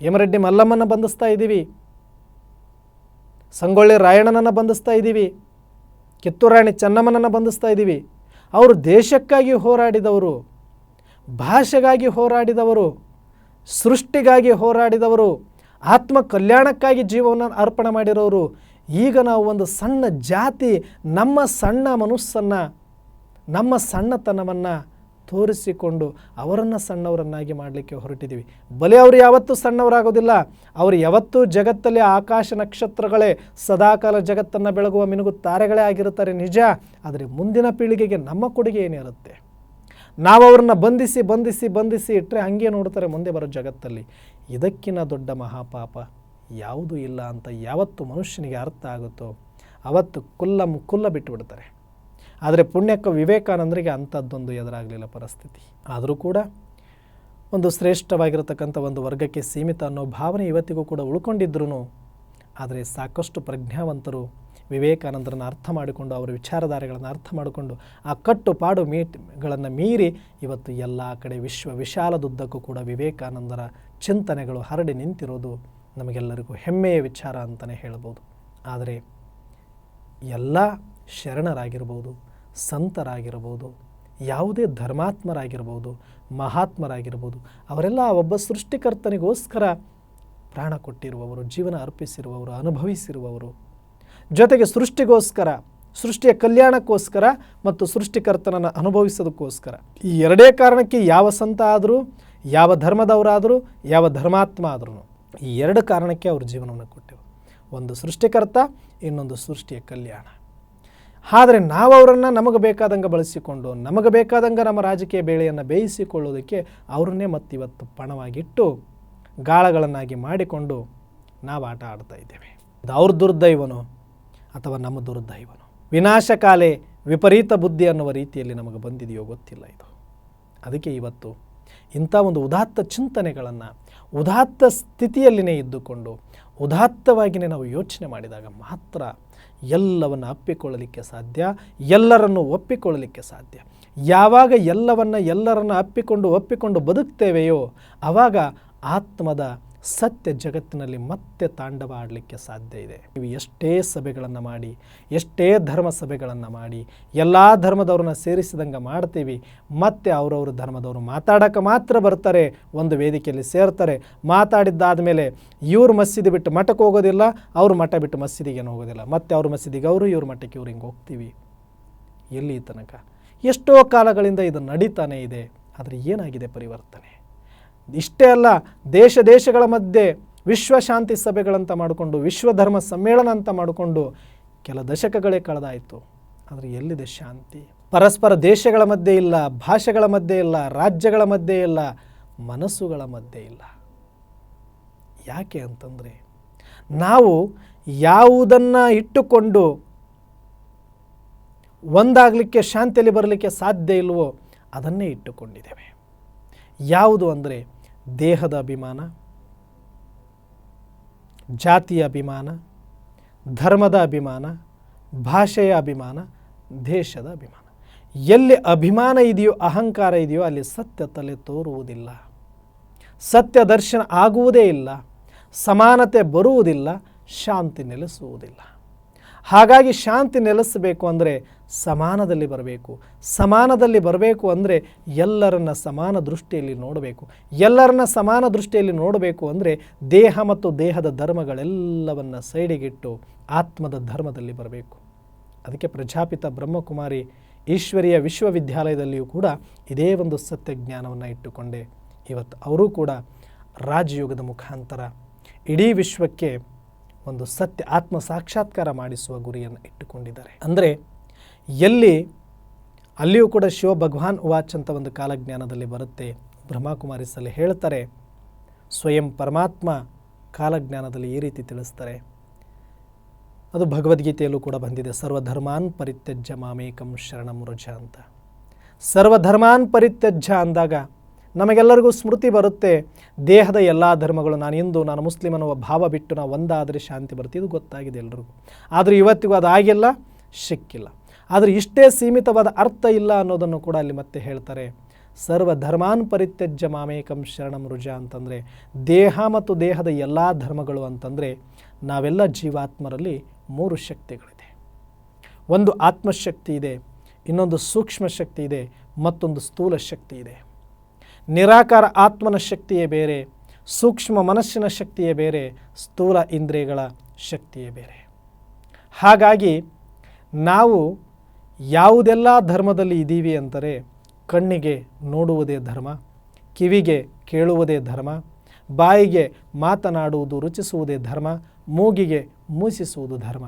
ಹೇಮರೆಡ್ಡಿ ಮಲ್ಲಮ್ಮನ ಬಂಧಿಸ್ತಾ ಇದ್ದೀವಿ. ಸಂಗೊಳ್ಳಿ ರಾಯಣ್ಣನನ್ನು ಬಂಧಿಸ್ತಾ ಇದ್ದೀವಿ. ಕಿತ್ತೂರಾಣಿ ಚೆನ್ನಮ್ಮನನ್ನು ಬಂಧಿಸ್ತಾ ಇದ್ದೀವಿ. ಅವರು ದೇಶಕ್ಕಾಗಿ ಹೋರಾಡಿದವರು, ಭಾಷೆಗಾಗಿ ಹೋರಾಡಿದವರು, ಸೃಷ್ಟಿಗಾಗಿ ಹೋರಾಡಿದವರು, ಆತ್ಮ ಕಲ್ಯಾಣಕ್ಕಾಗಿ ಜೀವವನ್ನು ಅರ್ಪಣೆ ಮಾಡಿರೋರು. ಈಗ ನಾವು ಒಂದು ಸಣ್ಣ ಜಾತಿ, ನಮ್ಮ ಸಣ್ಣ ಮನಸ್ಸನ್ನು, ನಮ್ಮ ಸಣ್ಣತನವನ್ನು ತೋರಿಸಿಕೊಂಡು ಅವರನ್ನು ಸಣ್ಣವರನ್ನಾಗಿ ಮಾಡಲಿಕ್ಕೆ ಹೊರಟಿದ್ದೀವಿ ಬಲೆ ಅವರು ಯಾವತ್ತೂ ಸಣ್ಣವರಾಗೋದಿಲ್ಲ. ಅವರು ಯಾವತ್ತೂ ಜಗತ್ತಲ್ಲಿ ಆಕಾಶ ನಕ್ಷತ್ರಗಳೇ ಸದಾಕಾಲ ಜಗತ್ತನ್ನು ಬೆಳಗುವ ಮಿನುಗು ತಾರೆಗಳೇ ಆಗಿರುತ್ತಾರೆ ನಿಜ. ಆದರೆ ಮುಂದಿನ ಪೀಳಿಗೆಗೆ ನಮ್ಮ ಕೊಡುಗೆ ಏನಿರುತ್ತೆ ನಾವು ಅವ್ರನ್ನ ಬಂಧಿಸಿ ಬಂಧಿಸಿ ಬಂಧಿಸಿ ಇಟ್ಟರೆ ಹಂಗೆ ನೋಡ್ತಾರೆ ಮುಂದೆ ಬರೋ ಜಗತ್ತಲ್ಲಿ. ಇದಕ್ಕಿಂತ ದೊಡ್ಡ ಮಹಾಪಾಪ ಯಾವುದೂ ಇಲ್ಲ ಅಂತ ಯಾವತ್ತು ಮನುಷ್ಯನಿಗೆ ಅರ್ಥ ಆಗುತ್ತೋ ಅವತ್ತು ಕುಲ್ಲ ಕುಲ್ಲ ಬಿಟ್ಟುಬಿಡ್ತಾರೆ ಆದರೆ ಪುಣ್ಯಕ್ಕೆ ವಿವೇಕಾನಂದರಿಗೆ ಅಂಥದ್ದೊಂದು ಎದುರಾಗಲಿಲ್ಲ ಪರಿಸ್ಥಿತಿ. ಆದರೂ ಕೂಡ ಒಂದು ಶ್ರೇಷ್ಠವಾಗಿರತಕ್ಕಂಥ ಒಂದು ವರ್ಗಕ್ಕೆ ಸೀಮಿತ ಅನ್ನೋ ಭಾವನೆ ಇವತ್ತಿಗೂ ಕೂಡ ಉಳ್ಕೊಂಡಿದ್ರು ಆದರೆ ಸಾಕಷ್ಟು ಪ್ರಜ್ಞಾವಂತರು ವಿವೇಕಾನಂದರನ್ನು ಅರ್ಥ ಮಾಡಿಕೊಂಡು, ಅವರ ವಿಚಾರಧಾರೆಗಳನ್ನು ಅರ್ಥ ಮಾಡಿಕೊಂಡು, ಆ ಕಟ್ಟುಪಾಡು ಮೀಟ್ಗಳನ್ನು ಮೀರಿ ಇವತ್ತು ಎಲ್ಲ ಕಡೆ ವಿಶ್ವ ವಿಶಾಲದುದ್ದಕ್ಕೂ ಕೂಡ ವಿವೇಕಾನಂದರ ಚಿಂತನೆಗಳು ಹರಡಿ ನಿಂತಿರೋದು ನಮಗೆಲ್ಲರಿಗೂ ಹೆಮ್ಮೆಯ ವಿಚಾರ ಅಂತಲೇ ಹೇಳ್ಬೋದು. ಆದರೆ ಎಲ್ಲ ಶರಣರಾಗಿರ್ಬೋದು. ಸಂತರಾಗಿರ್ಬೋದು, ಯಾವುದೇ ಧರ್ಮಾತ್ಮರಾಗಿರ್ಬೋದು, ಮಹಾತ್ಮರಾಗಿರ್ಬೋದು, ಅವರೆಲ್ಲ ಒಬ್ಬ ಸೃಷ್ಟಿಕರ್ತನಿಗೋಸ್ಕರ ಪ್ರಾಣ ಕೊಟ್ಟಿರುವವರು, ಜೀವನ ಅರ್ಪಿಸಿರುವವರು, ಅನುಭವಿಸಿರುವವರು. ಜೊತೆಗೆ ಸೃಷ್ಟಿಗೋಸ್ಕರ, ಸೃಷ್ಟಿಯ ಕಲ್ಯಾಣಕ್ಕೋಸ್ಕರ ಮತ್ತು ಸೃಷ್ಟಿಕರ್ತನನ್ನು ಅನುಭವಿಸೋದಕ್ಕೋಸ್ಕರ. ಈ ಎರಡೇ ಕಾರಣಕ್ಕೆ ಯಾವ ಸಂತ ಆದರೂ, ಯಾವ ಧರ್ಮದವರಾದರೂ, ಯಾವ ಧರ್ಮಾತ್ಮ ಆದ್ರೂ, ಈ ಎರಡು ಕಾರಣಕ್ಕೆ ಅವರು ಜೀವನವನ್ನು ಕೊಟ್ಟೆವು. ಒಂದು ಸೃಷ್ಟಿಕರ್ತ, ಇನ್ನೊಂದು ಸೃಷ್ಟಿಯ ಕಲ್ಯಾಣ. ಆದರೆ ನಾವು ಅವರನ್ನು ನಮಗೆ ಬೇಕಾದಂಗೆ ಬಳಸಿಕೊಂಡು, ನಮಗೆ ಬೇಕಾದಂಗೆ ನಮ್ಮ ರಾಜಕೀಯ ಬೇಳೆಯನ್ನು ಬೇಯಿಸಿಕೊಳ್ಳೋದಕ್ಕೆ ಅವರನ್ನೇ ಮತ್ತಿವತ್ತು ಪಣವಾಗಿಟ್ಟು ಗಾಳಗಳನ್ನಾಗಿ ಮಾಡಿಕೊಂಡು ನಾವು ಆಟ ಆಡ್ತಾ ಇದ್ದೇವೆ. ಇದು ಅವ್ರ ದುರ್ದೈವನು ಅಥವಾ ನಮ್ಮ ದುರ್ದೈವನು? ವಿನಾಶಕಾಲೆ ವಿಪರೀತ ಬುದ್ಧಿ ಅನ್ನುವ ರೀತಿಯಲ್ಲಿ ನಮಗೆ ಬಂದಿದೆಯೋ ಗೊತ್ತಿಲ್ಲ ಇದು. ಅದಕ್ಕೆ ಇವತ್ತು ಇಂಥ ಒಂದು ಉದಾತ್ತ ಚಿಂತನೆಗಳನ್ನು ಉದಾತ್ತ ಸ್ಥಿತಿಯಲ್ಲಿನೇ ಇದ್ದುಕೊಂಡು ಉದಾತ್ತವಾಗಿಯೇ ನಾವು ಯೋಚನೆ ಮಾಡಿದಾಗ ಮಾತ್ರ ಎಲ್ಲವನ್ನು ಅಪ್ಪಿಕೊಳ್ಳಲಿಕ್ಕೆ ಸಾಧ್ಯ ಎಲ್ಲರನ್ನು ಒಪ್ಪಿಕೊಳ್ಳಲಿಕ್ಕೆ ಸಾಧ್ಯ. ಯಾವಾಗ ಎಲ್ಲವನ್ನು ಎಲ್ಲರನ್ನು ಅಪ್ಪಿಕೊಂಡು ಒಪ್ಪಿಕೊಂಡು ಬದುಕ್ತೇವೆಯೋ ಆವಾಗ ಆತ್ಮದ ಸತ್ಯ ಜಗತ್ತಿನಲ್ಲಿ ಮತ್ತೆ ತಾಂಡವ ಆಡಲಿಕ್ಕೆ ಸಾಧ್ಯ ಇದೆ. ನೀವು ಎಷ್ಟೇ ಸಭೆಗಳನ್ನು ಮಾಡಿ, ಎಷ್ಟೇ ಧರ್ಮ ಸಭೆಗಳನ್ನು ಮಾಡಿ, ಎಲ್ಲ ಧರ್ಮದವ್ರನ್ನ ಸೇರಿಸಿದಂಗೆ ಮಾಡ್ತೀವಿ, ಮತ್ತೆ ಅವರವ್ರ ಧರ್ಮದವರು ಮಾತಾಡೋಕೆ ಮಾತ್ರ ಬರ್ತಾರೆ, ಒಂದು ವೇದಿಕೆಯಲ್ಲಿ ಸೇರ್ತಾರೆ. ಮಾತಾಡಿದ್ದಾದ ಮೇಲೆ ಇವ್ರ ಮಸೀದಿ ಬಿಟ್ಟು ಮಠಕ್ಕೆ ಹೋಗೋದಿಲ್ಲ, ಅವ್ರ ಮಠ ಬಿಟ್ಟು ಮಸೀದಿಗೇನು ಹೋಗೋದಿಲ್ಲ. ಮತ್ತೆ ಅವ್ರ ಮಸೀದಿಗೆ ಅವರು, ಇವ್ರ ಮಠಕ್ಕೆ ಇವ್ರು ಹಿಂಗೆ ಹೋಗ್ತೀವಿ. ಎಲ್ಲಿ ತನಕ? ಎಷ್ಟೋ ಕಾಲಗಳಿಂದ ಇದು ನಡೀತಾನೆ ಇದೆ, ಆದರೆ ಏನಾಗಿದೆ ಪರಿವರ್ತನೆ? ಇಷ್ಟೇ ಅಲ್ಲ, ದೇಶ ದೇಶಗಳ ಮಧ್ಯೆ ವಿಶ್ವಶಾಂತಿ ಸಭೆಗಳಂತ ಮಾಡಿಕೊಂಡು, ವಿಶ್ವ ಧರ್ಮ ಸಮ್ಮೇಳನ ಅಂತ ಮಾಡಿಕೊಂಡು ಕೆಲ ದಶಕಗಳೇ ಕಳೆದಾಯಿತು. ಆದರೆ ಎಲ್ಲಿದೆ ಶಾಂತಿ? ಪರಸ್ಪರ ದೇಶಗಳ ಮಧ್ಯೆ ಇಲ್ಲ, ಭಾಷೆಗಳ ಮಧ್ಯೆ ಇಲ್ಲ, ರಾಜ್ಯಗಳ ಮಧ್ಯೆ ಇಲ್ಲ, ಮನಸ್ಸುಗಳ ಮಧ್ಯೆ ಇಲ್ಲ. ಯಾಕೆ ಅಂತಂದರೆ, ನಾವು ಯಾವುದನ್ನು ಇಟ್ಟುಕೊಂಡು ಒಂದಾಗಲಿಕ್ಕೆ, ಶಾಂತಿಯಲ್ಲಿ ಬರಲಿಕ್ಕೆ ಸಾಧ್ಯ ಇಲ್ವೋ ಅದನ್ನೇ ಇಟ್ಟುಕೊಂಡಿದ್ದೇವೆ. ಯಾವುದು ಅಂದರೆ ದೇಹದ ಅಭಿಮಾನ, ಜಾತಿಯ ಅಭಿಮಾನ, ಧರ್ಮದ ಅಭಿಮಾನ, ಭಾಷೆಯ ಅಭಿಮಾನ, ದೇಶದ ಅಭಿಮಾನ. ಎಲ್ಲಿ ಅಭಿಮಾನ ಇದೆಯೋ, ಅಹಂಕಾರ ಇದೆಯೋ, ಅಲ್ಲಿ ಸತ್ಯ ತಲೆ ತೋರುವುದಿಲ್ಲ. ಸತ್ಯ ದರ್ಶನ ಆಗುವುದೇ ಇಲ್ಲ. ಸಮಾನತೆ ಬರುವುದಿಲ್ಲ. ಶಾಂತಿ ನೆಲೆಸುವುದಿಲ್ಲ. ಹಾಗಾಗಿ ಶಾಂತಿ ನೆಲೆಸಬೇಕು ಅಂದರೆ ಸಮಾನದಲ್ಲಿ ಬರಬೇಕು. ಸಮಾನದಲ್ಲಿ ಬರಬೇಕು ಅಂದರೆ ಎಲ್ಲರನ್ನ ಸಮಾನ ದೃಷ್ಟಿಯಲ್ಲಿ ನೋಡಬೇಕು. ಎಲ್ಲರನ್ನ ಸಮಾನ ದೃಷ್ಟಿಯಲ್ಲಿ ನೋಡಬೇಕು ಅಂದರೆ ದೇಹ ಮತ್ತು ದೇಹದ ಧರ್ಮಗಳೆಲ್ಲವನ್ನು ಸೈಡಿಗಿಟ್ಟು ಆತ್ಮದ ಧರ್ಮದಲ್ಲಿ ಬರಬೇಕು. ಅದಕ್ಕೆ ಪ್ರಜಾಪಿತ ಬ್ರಹ್ಮಕುಮಾರಿ ಈಶ್ವರಿಯ ವಿಶ್ವವಿದ್ಯಾಲಯದಲ್ಲಿಯೂ ಕೂಡ ಇದೇ ಒಂದು ಸತ್ಯ ಜ್ಞಾನವನ್ನು ಇಟ್ಟುಕೊಂಡೆ. ಇವತ್ತು ಅವರೂ ಕೂಡ ರಾಜಯೋಗದ ಮುಖಾಂತರ ಇಡೀ ವಿಶ್ವಕ್ಕೆ ಒಂದು ಸತ್ಯ ಆತ್ಮ ಸಾಕ್ಷಾತ್ಕಾರ ಮಾಡಿಸುವ ಗುರಿಯನ್ನು ಇಟ್ಟುಕೊಂಡಿದ್ದಾರೆ. ಅಂದರೆ ಎಲ್ಲಿ ಅಲ್ಲಿಯೂ ಕೂಡ ಶಿವ ಭಗವಾನ್ ವಾಚ್ ಅಂತ ಒಂದು ಕಾಲಜ್ಞಾನದಲ್ಲಿ ಬರುತ್ತೆ. ಬ್ರಹ್ಮಕುಮಾರಿಸಲ್ಲಿ ಹೇಳ್ತಾರೆ. ಸ್ವಯಂ ಪರಮಾತ್ಮ ಕಾಲಜ್ಞಾನದಲ್ಲಿ ಈ ರೀತಿ ತಿಳಿಸ್ತಾರೆ. ಅದು ಭಗವದ್ಗೀತೆಯಲ್ಲೂ ಕೂಡ ಬಂದಿದೆ. ಸರ್ವಧರ್ಮಾನ್ ಪರಿತ್ಯಜ್ಯ ಮಾಮೇಕಂ ಶರಣಂ ರುಜ ಅಂತ. ಸರ್ವಧರ್ಮಾನ್ ಪರಿತ್ಯಜ್ಯ ಅಂದಾಗ ನಮಗೆಲ್ಲರಿಗೂ ಸ್ಮೃತಿ ಬರುತ್ತೆ. ದೇಹದ ಎಲ್ಲ ಧರ್ಮಗಳು ನಾನು ಹಿಂದೂ, ನಾನು ಮುಸ್ಲಿಮ್ ಅನ್ನುವ ಭಾವ ಬಿಟ್ಟು ನಾವು ಒಂದಾದರೆ ಶಾಂತಿ ಬರುತ್ತೆ. ಇದು ಗೊತ್ತಾಗಿದೆ ಎಲ್ಲರಿಗೂ ಆದರೆ ಇವತ್ತಿಗೂ ಅದು ಆಗಿಲ್ಲ ಸಿಕ್ಕಿಲ್ಲ. ಆದರೆ ಇಷ್ಟೇ ಸೀಮಿತವಾದ ಅರ್ಥ ಇಲ್ಲ ಅನ್ನೋದನ್ನು ಕೂಡ ಅಲ್ಲಿ ಮತ್ತೆ ಹೇಳ್ತಾರೆ. ಸರ್ವ ಧರ್ಮಾನ್ ಪರಿತ್ಯಜ್ಯ ಮಾಮೇಕಂ ಶರಣಂ ರುಜ ಅಂತಂದರೆ ದೇಹ ಮತ್ತು ದೇಹದ ಎಲ್ಲ ಧರ್ಮಗಳು ಅಂತಂದರೆ ನಾವೆಲ್ಲ ಜೀವಾತ್ಮರಲ್ಲಿ ಮೂರು ಶಕ್ತಿಗಳಿದೆ. ಒಂದು ಆತ್ಮಶಕ್ತಿ ಇದೆ, ಇನ್ನೊಂದು ಸೂಕ್ಷ್ಮ ಶಕ್ತಿ ಇದೆ, ಮತ್ತೊಂದು ಸ್ಥೂಲ ಶಕ್ತಿ ಇದೆ. ನಿರಾಕಾರ ಆತ್ಮನ ಶಕ್ತಿಯೇ ಬೇರೆ, ಸೂಕ್ಷ್ಮ ಮನಸ್ಸಿನ ಶಕ್ತಿಯೇ ಬೇರೆ, ಸ್ಥೂಲ ಇಂದ್ರಿಯಗಳ ಶಕ್ತಿಯೇ ಬೇರೆ. ಹಾಗಾಗಿ ನಾವು ಯಾವುದೆಲ್ಲ ಧರ್ಮದಲ್ಲಿ ಇದ್ದೀವಿ ಅಂದರೆ ಕಣ್ಣಿಗೆ ನೋಡುವುದೇ ಧರ್ಮ, ಕಿವಿಗೆ ಕೇಳುವುದೇ ಧರ್ಮ, ಬಾಯಿಗೆ ಮಾತನಾಡುವುದು ರುಚಿಸುವುದೇ ಧರ್ಮ, ಮೂಗಿಗೆ ಮೂಸಿಸುವುದು ಧರ್ಮ.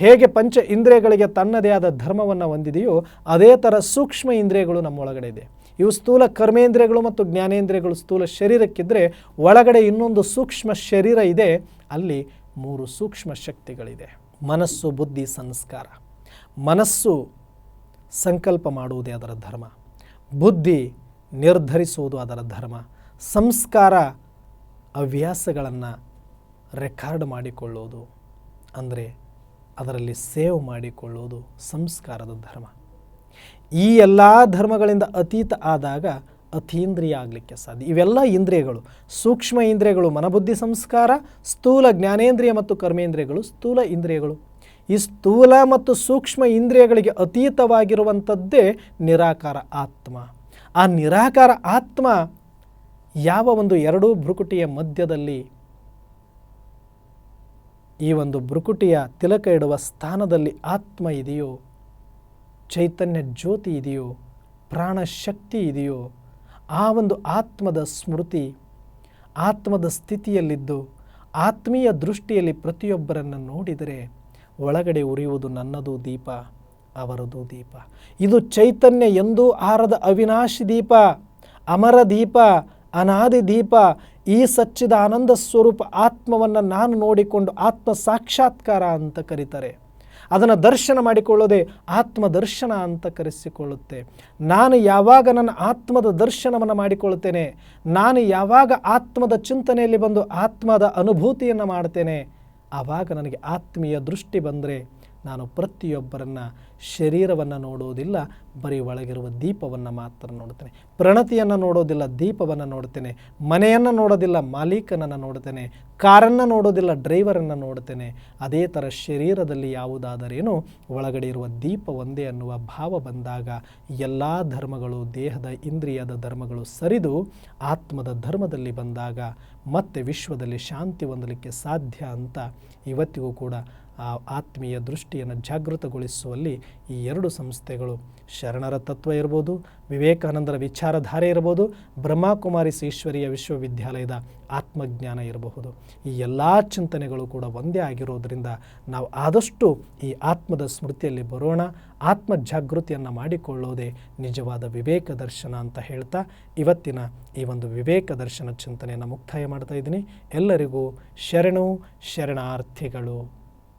ಹೇಗೆ ಪಂಚ ಇಂದ್ರಿಯಗಳಿಗೆ ತನ್ನದೇ ಆದ ಧರ್ಮವನ್ನು ಹೊಂದಿದೆಯೋ ಅದೇ ಥರ ಸೂಕ್ಷ್ಮ ಇಂದ್ರಿಯಗಳು ನಮ್ಮೊಳಗಡೆ ಇದೆ. ಇವು ಸ್ಥೂಲ ಕರ್ಮೇಂದ್ರಿಯಗಳು ಮತ್ತು ಜ್ಞಾನೇಂದ್ರಿಯಗಳು ಸ್ಥೂಲ ಶರೀರಕ್ಕಿದ್ದರೆ ಒಳಗಡೆ ಇನ್ನೊಂದು ಸೂಕ್ಷ್ಮ ಶರೀರ ಇದೆ, ಅಲ್ಲಿ ಮೂರು ಸೂಕ್ಷ್ಮ ಶಕ್ತಿಗಳಿದೆ. ಮನಸ್ಸು, ಬುದ್ಧಿ, ಸಂಸ್ಕಾರ. ಮನಸ್ಸು ಸಂಕಲ್ಪ ಮಾಡುವುದೇ ಅದರ ಧರ್ಮ. ಬುದ್ಧಿ ನಿರ್ಧರಿಸುವುದು ಅದರ ಧರ್ಮ. ಸಂಸ್ಕಾರ ಹವ್ಯಾಸಗಳನ್ನು ರೆಕಾರ್ಡ್ ಮಾಡಿಕೊಳ್ಳುವುದು. ಅಂದರೆ ಅದರಲ್ಲಿ ಸೇವ್ ಮಾಡಿಕೊಳ್ಳುವುದು ಸಂಸ್ಕಾರದ ಧರ್ಮ. ಈ ಎಲ್ಲ ಧರ್ಮಗಳಿಂದ ಅತೀತ ಆದಾಗ ಅತೀಂದ್ರಿಯ ಆಗಲಿಕ್ಕೆ ಸಾಧ್ಯ. ಇವೆಲ್ಲ ಇಂದ್ರಿಯಗಳು. ಸೂಕ್ಷ್ಮ ಇಂದ್ರಿಯಗಳು ಮನಬುದ್ಧಿ ಸಂಸ್ಕಾರ, ಸ್ಥೂಲ ಜ್ಞಾನೇಂದ್ರಿಯ ಮತ್ತು ಕರ್ಮೇಂದ್ರಿಯಗಳು, ಸ್ಥೂಲ ಇಂದ್ರಿಯಗಳು. ಈ ಸ್ಥೂಲ ಮತ್ತು ಸೂಕ್ಷ್ಮ ಇಂದ್ರಿಯಗಳಿಗೆ ಅತೀತವಾಗಿರುವಂಥದ್ದೇ ನಿರಾಕಾರ ಆತ್ಮ. ಆ ನಿರಾಕಾರ ಆತ್ಮ ಯಾವ ಒಂದು ಎರಡೂ ಭ್ರುಕುಟಿಯ ಮಧ್ಯದಲ್ಲಿ ಈ ಒಂದು ಭ್ರುಕುಟಿಯ ತಿಲಕ ಇಡುವ ಸ್ಥಾನದಲ್ಲಿ ಆತ್ಮ ಇದೆಯೋ, ಚೈತನ್ಯ ಜ್ಯೋತಿ ಇದೆಯೋ, ಪ್ರಾಣಶಕ್ತಿ ಇದೆಯೋ, ಆ ಒಂದು ಆತ್ಮದ ಸ್ಮೃತಿ, ಆತ್ಮದ ಸ್ಥಿತಿಯಲ್ಲಿದ್ದು, ಆತ್ಮೀಯ ದೃಷ್ಟಿಯಲ್ಲಿ ಪ್ರತಿಯೊಬ್ಬರನ್ನು ನೋಡಿದರೆ ಒಳಗಡೆ ಉರಿಯುವುದು ನನ್ನದು ದೀಪ, ಅವರದು ದೀಪ. ಇದು ಚೈತನ್ಯ ಎಂದೂ ಆರದ ಅವಿನಾಶಿ ದೀಪ, ಅಮರ ದೀಪ, ಅನಾದಿ ದೀಪ, ಈ ಸಚ್ಚಿದ ಆನಂದ ಸ್ವರೂಪ ಆತ್ಮವನ್ನು ನಾನು ನೋಡಿಕೊಂಡು ಆತ್ಮ ಸಾಕ್ಷಾತ್ಕಾರ ಅಂತ ಕರೀತಾರೆ. ಅದನ್ನು ದರ್ಶನ ಮಾಡಿಕೊಳ್ಳೋದೇ ಆತ್ಮ ದರ್ಶನ ಅಂತ ಕರೆಸಿಕೊಳ್ಳುತ್ತೆ. ನಾನು ಯಾವಾಗ ನನ್ನ ಆತ್ಮದ ದರ್ಶನವನ್ನು ಮಾಡಿಕೊಳ್ಳುತ್ತೇನೆ? ನಾನು ಯಾವಾಗ ಆತ್ಮದ ಚಿಂತನೆಯಲ್ಲಿ ಬಂದು ಆತ್ಮದ ಅನುಭೂತಿಯನ್ನು ಮಾಡ್ತೇನೆ? ಆವಾಗ ನನಗೆ ಆತ್ಮೀಯ ದೃಷ್ಟಿ ಬಂದರೆ ನಾನು ಪ್ರತಿಯೊಬ್ಬರನ್ನು ಶರೀರವನ್ನು ನೋಡುವುದಿಲ್ಲ ಬರೀ ಒಳಗಿರುವ ದೀಪವನ್ನು ಮಾತ್ರ ನೋಡ್ತೇನೆ. ಪ್ರಣತಿಯನ್ನು ನೋಡೋದಿಲ್ಲ, ದೀಪವನ್ನು ನೋಡ್ತೇನೆ. ಮನೆಯನ್ನು ನೋಡೋದಿಲ್ಲ, ಮಾಲೀಕನನ್ನು ನೋಡ್ತೇನೆ. ಕಾರನ್ನು ನೋಡೋದಿಲ್ಲ, ಡ್ರೈವರನ್ನು ನೋಡ್ತೇನೆ. ಅದೇ ಥರ ಶರೀರದಲ್ಲಿ ಯಾವುದಾದರೇನು ಒಳಗಡೆ ಇರುವ ದೀಪ ಒಂದೇ ಅನ್ನುವ ಭಾವ ಬಂದಾಗ ಎಲ್ಲ ಧರ್ಮಗಳು, ದೇಹದ ಇಂದ್ರಿಯದ ಧರ್ಮಗಳು ಸರಿದು ಆತ್ಮದ ಧರ್ಮದಲ್ಲಿ ಬಂದಾಗ ಮತ್ತೆ ವಿಶ್ವದಲ್ಲಿ ಶಾಂತಿ ಹೊಂದಲಿಕ್ಕೆ ಸಾಧ್ಯ ಅಂತ ಇವತ್ತಿಗೂ ಕೂಡ ಆ ಆತ್ಮೀಯ ದೃಷ್ಟಿಯನ್ನು ಜಾಗೃತಗೊಳಿಸುವಲ್ಲಿ ಈ ಎರಡು ಸಂಸ್ಥೆಗಳು ಶರಣರ ತತ್ವ ಇರ್ಬೋದು, ವಿವೇಕಾನಂದರ ವಿಚಾರಧಾರೆ ಇರ್ಬೋದು, ಬ್ರಹ್ಮಕುಮಾರಿ ಈಶ್ವರೀಯ ವಿಶ್ವವಿದ್ಯಾಲಯದ ಆತ್ಮಜ್ಞಾನ ಇರಬಹುದು. ಈ ಎಲ್ಲ ಚಿಂತನೆಗಳು ಕೂಡ ಒಂದೇ ಆಗಿರೋದರಿಂದ ನಾವು ಆದಷ್ಟು ಈ ಆತ್ಮದ ಸ್ಮೃತಿಯಲ್ಲಿ ಬರೋಣ ಆತ್ಮ ಜಾಗೃತಿಯನ್ನು ಮಾಡಿಕೊಳ್ಳೋದೇ ನಿಜವಾದ ವಿವೇಕ ದರ್ಶನ ಅಂತ ಹೇಳ್ತಾ ಇವತ್ತಿನ ಈ ಒಂದು ವಿವೇಕ ದರ್ಶನ ಚಿಂತನೆಯನ್ನು ಮುಕ್ತಾಯ ಮಾಡ್ತಾ ಇದ್ದೀನಿ. ಎಲ್ಲರಿಗೂ ಶರಣು ಶರಣಾರ್ಥಿಗಳು.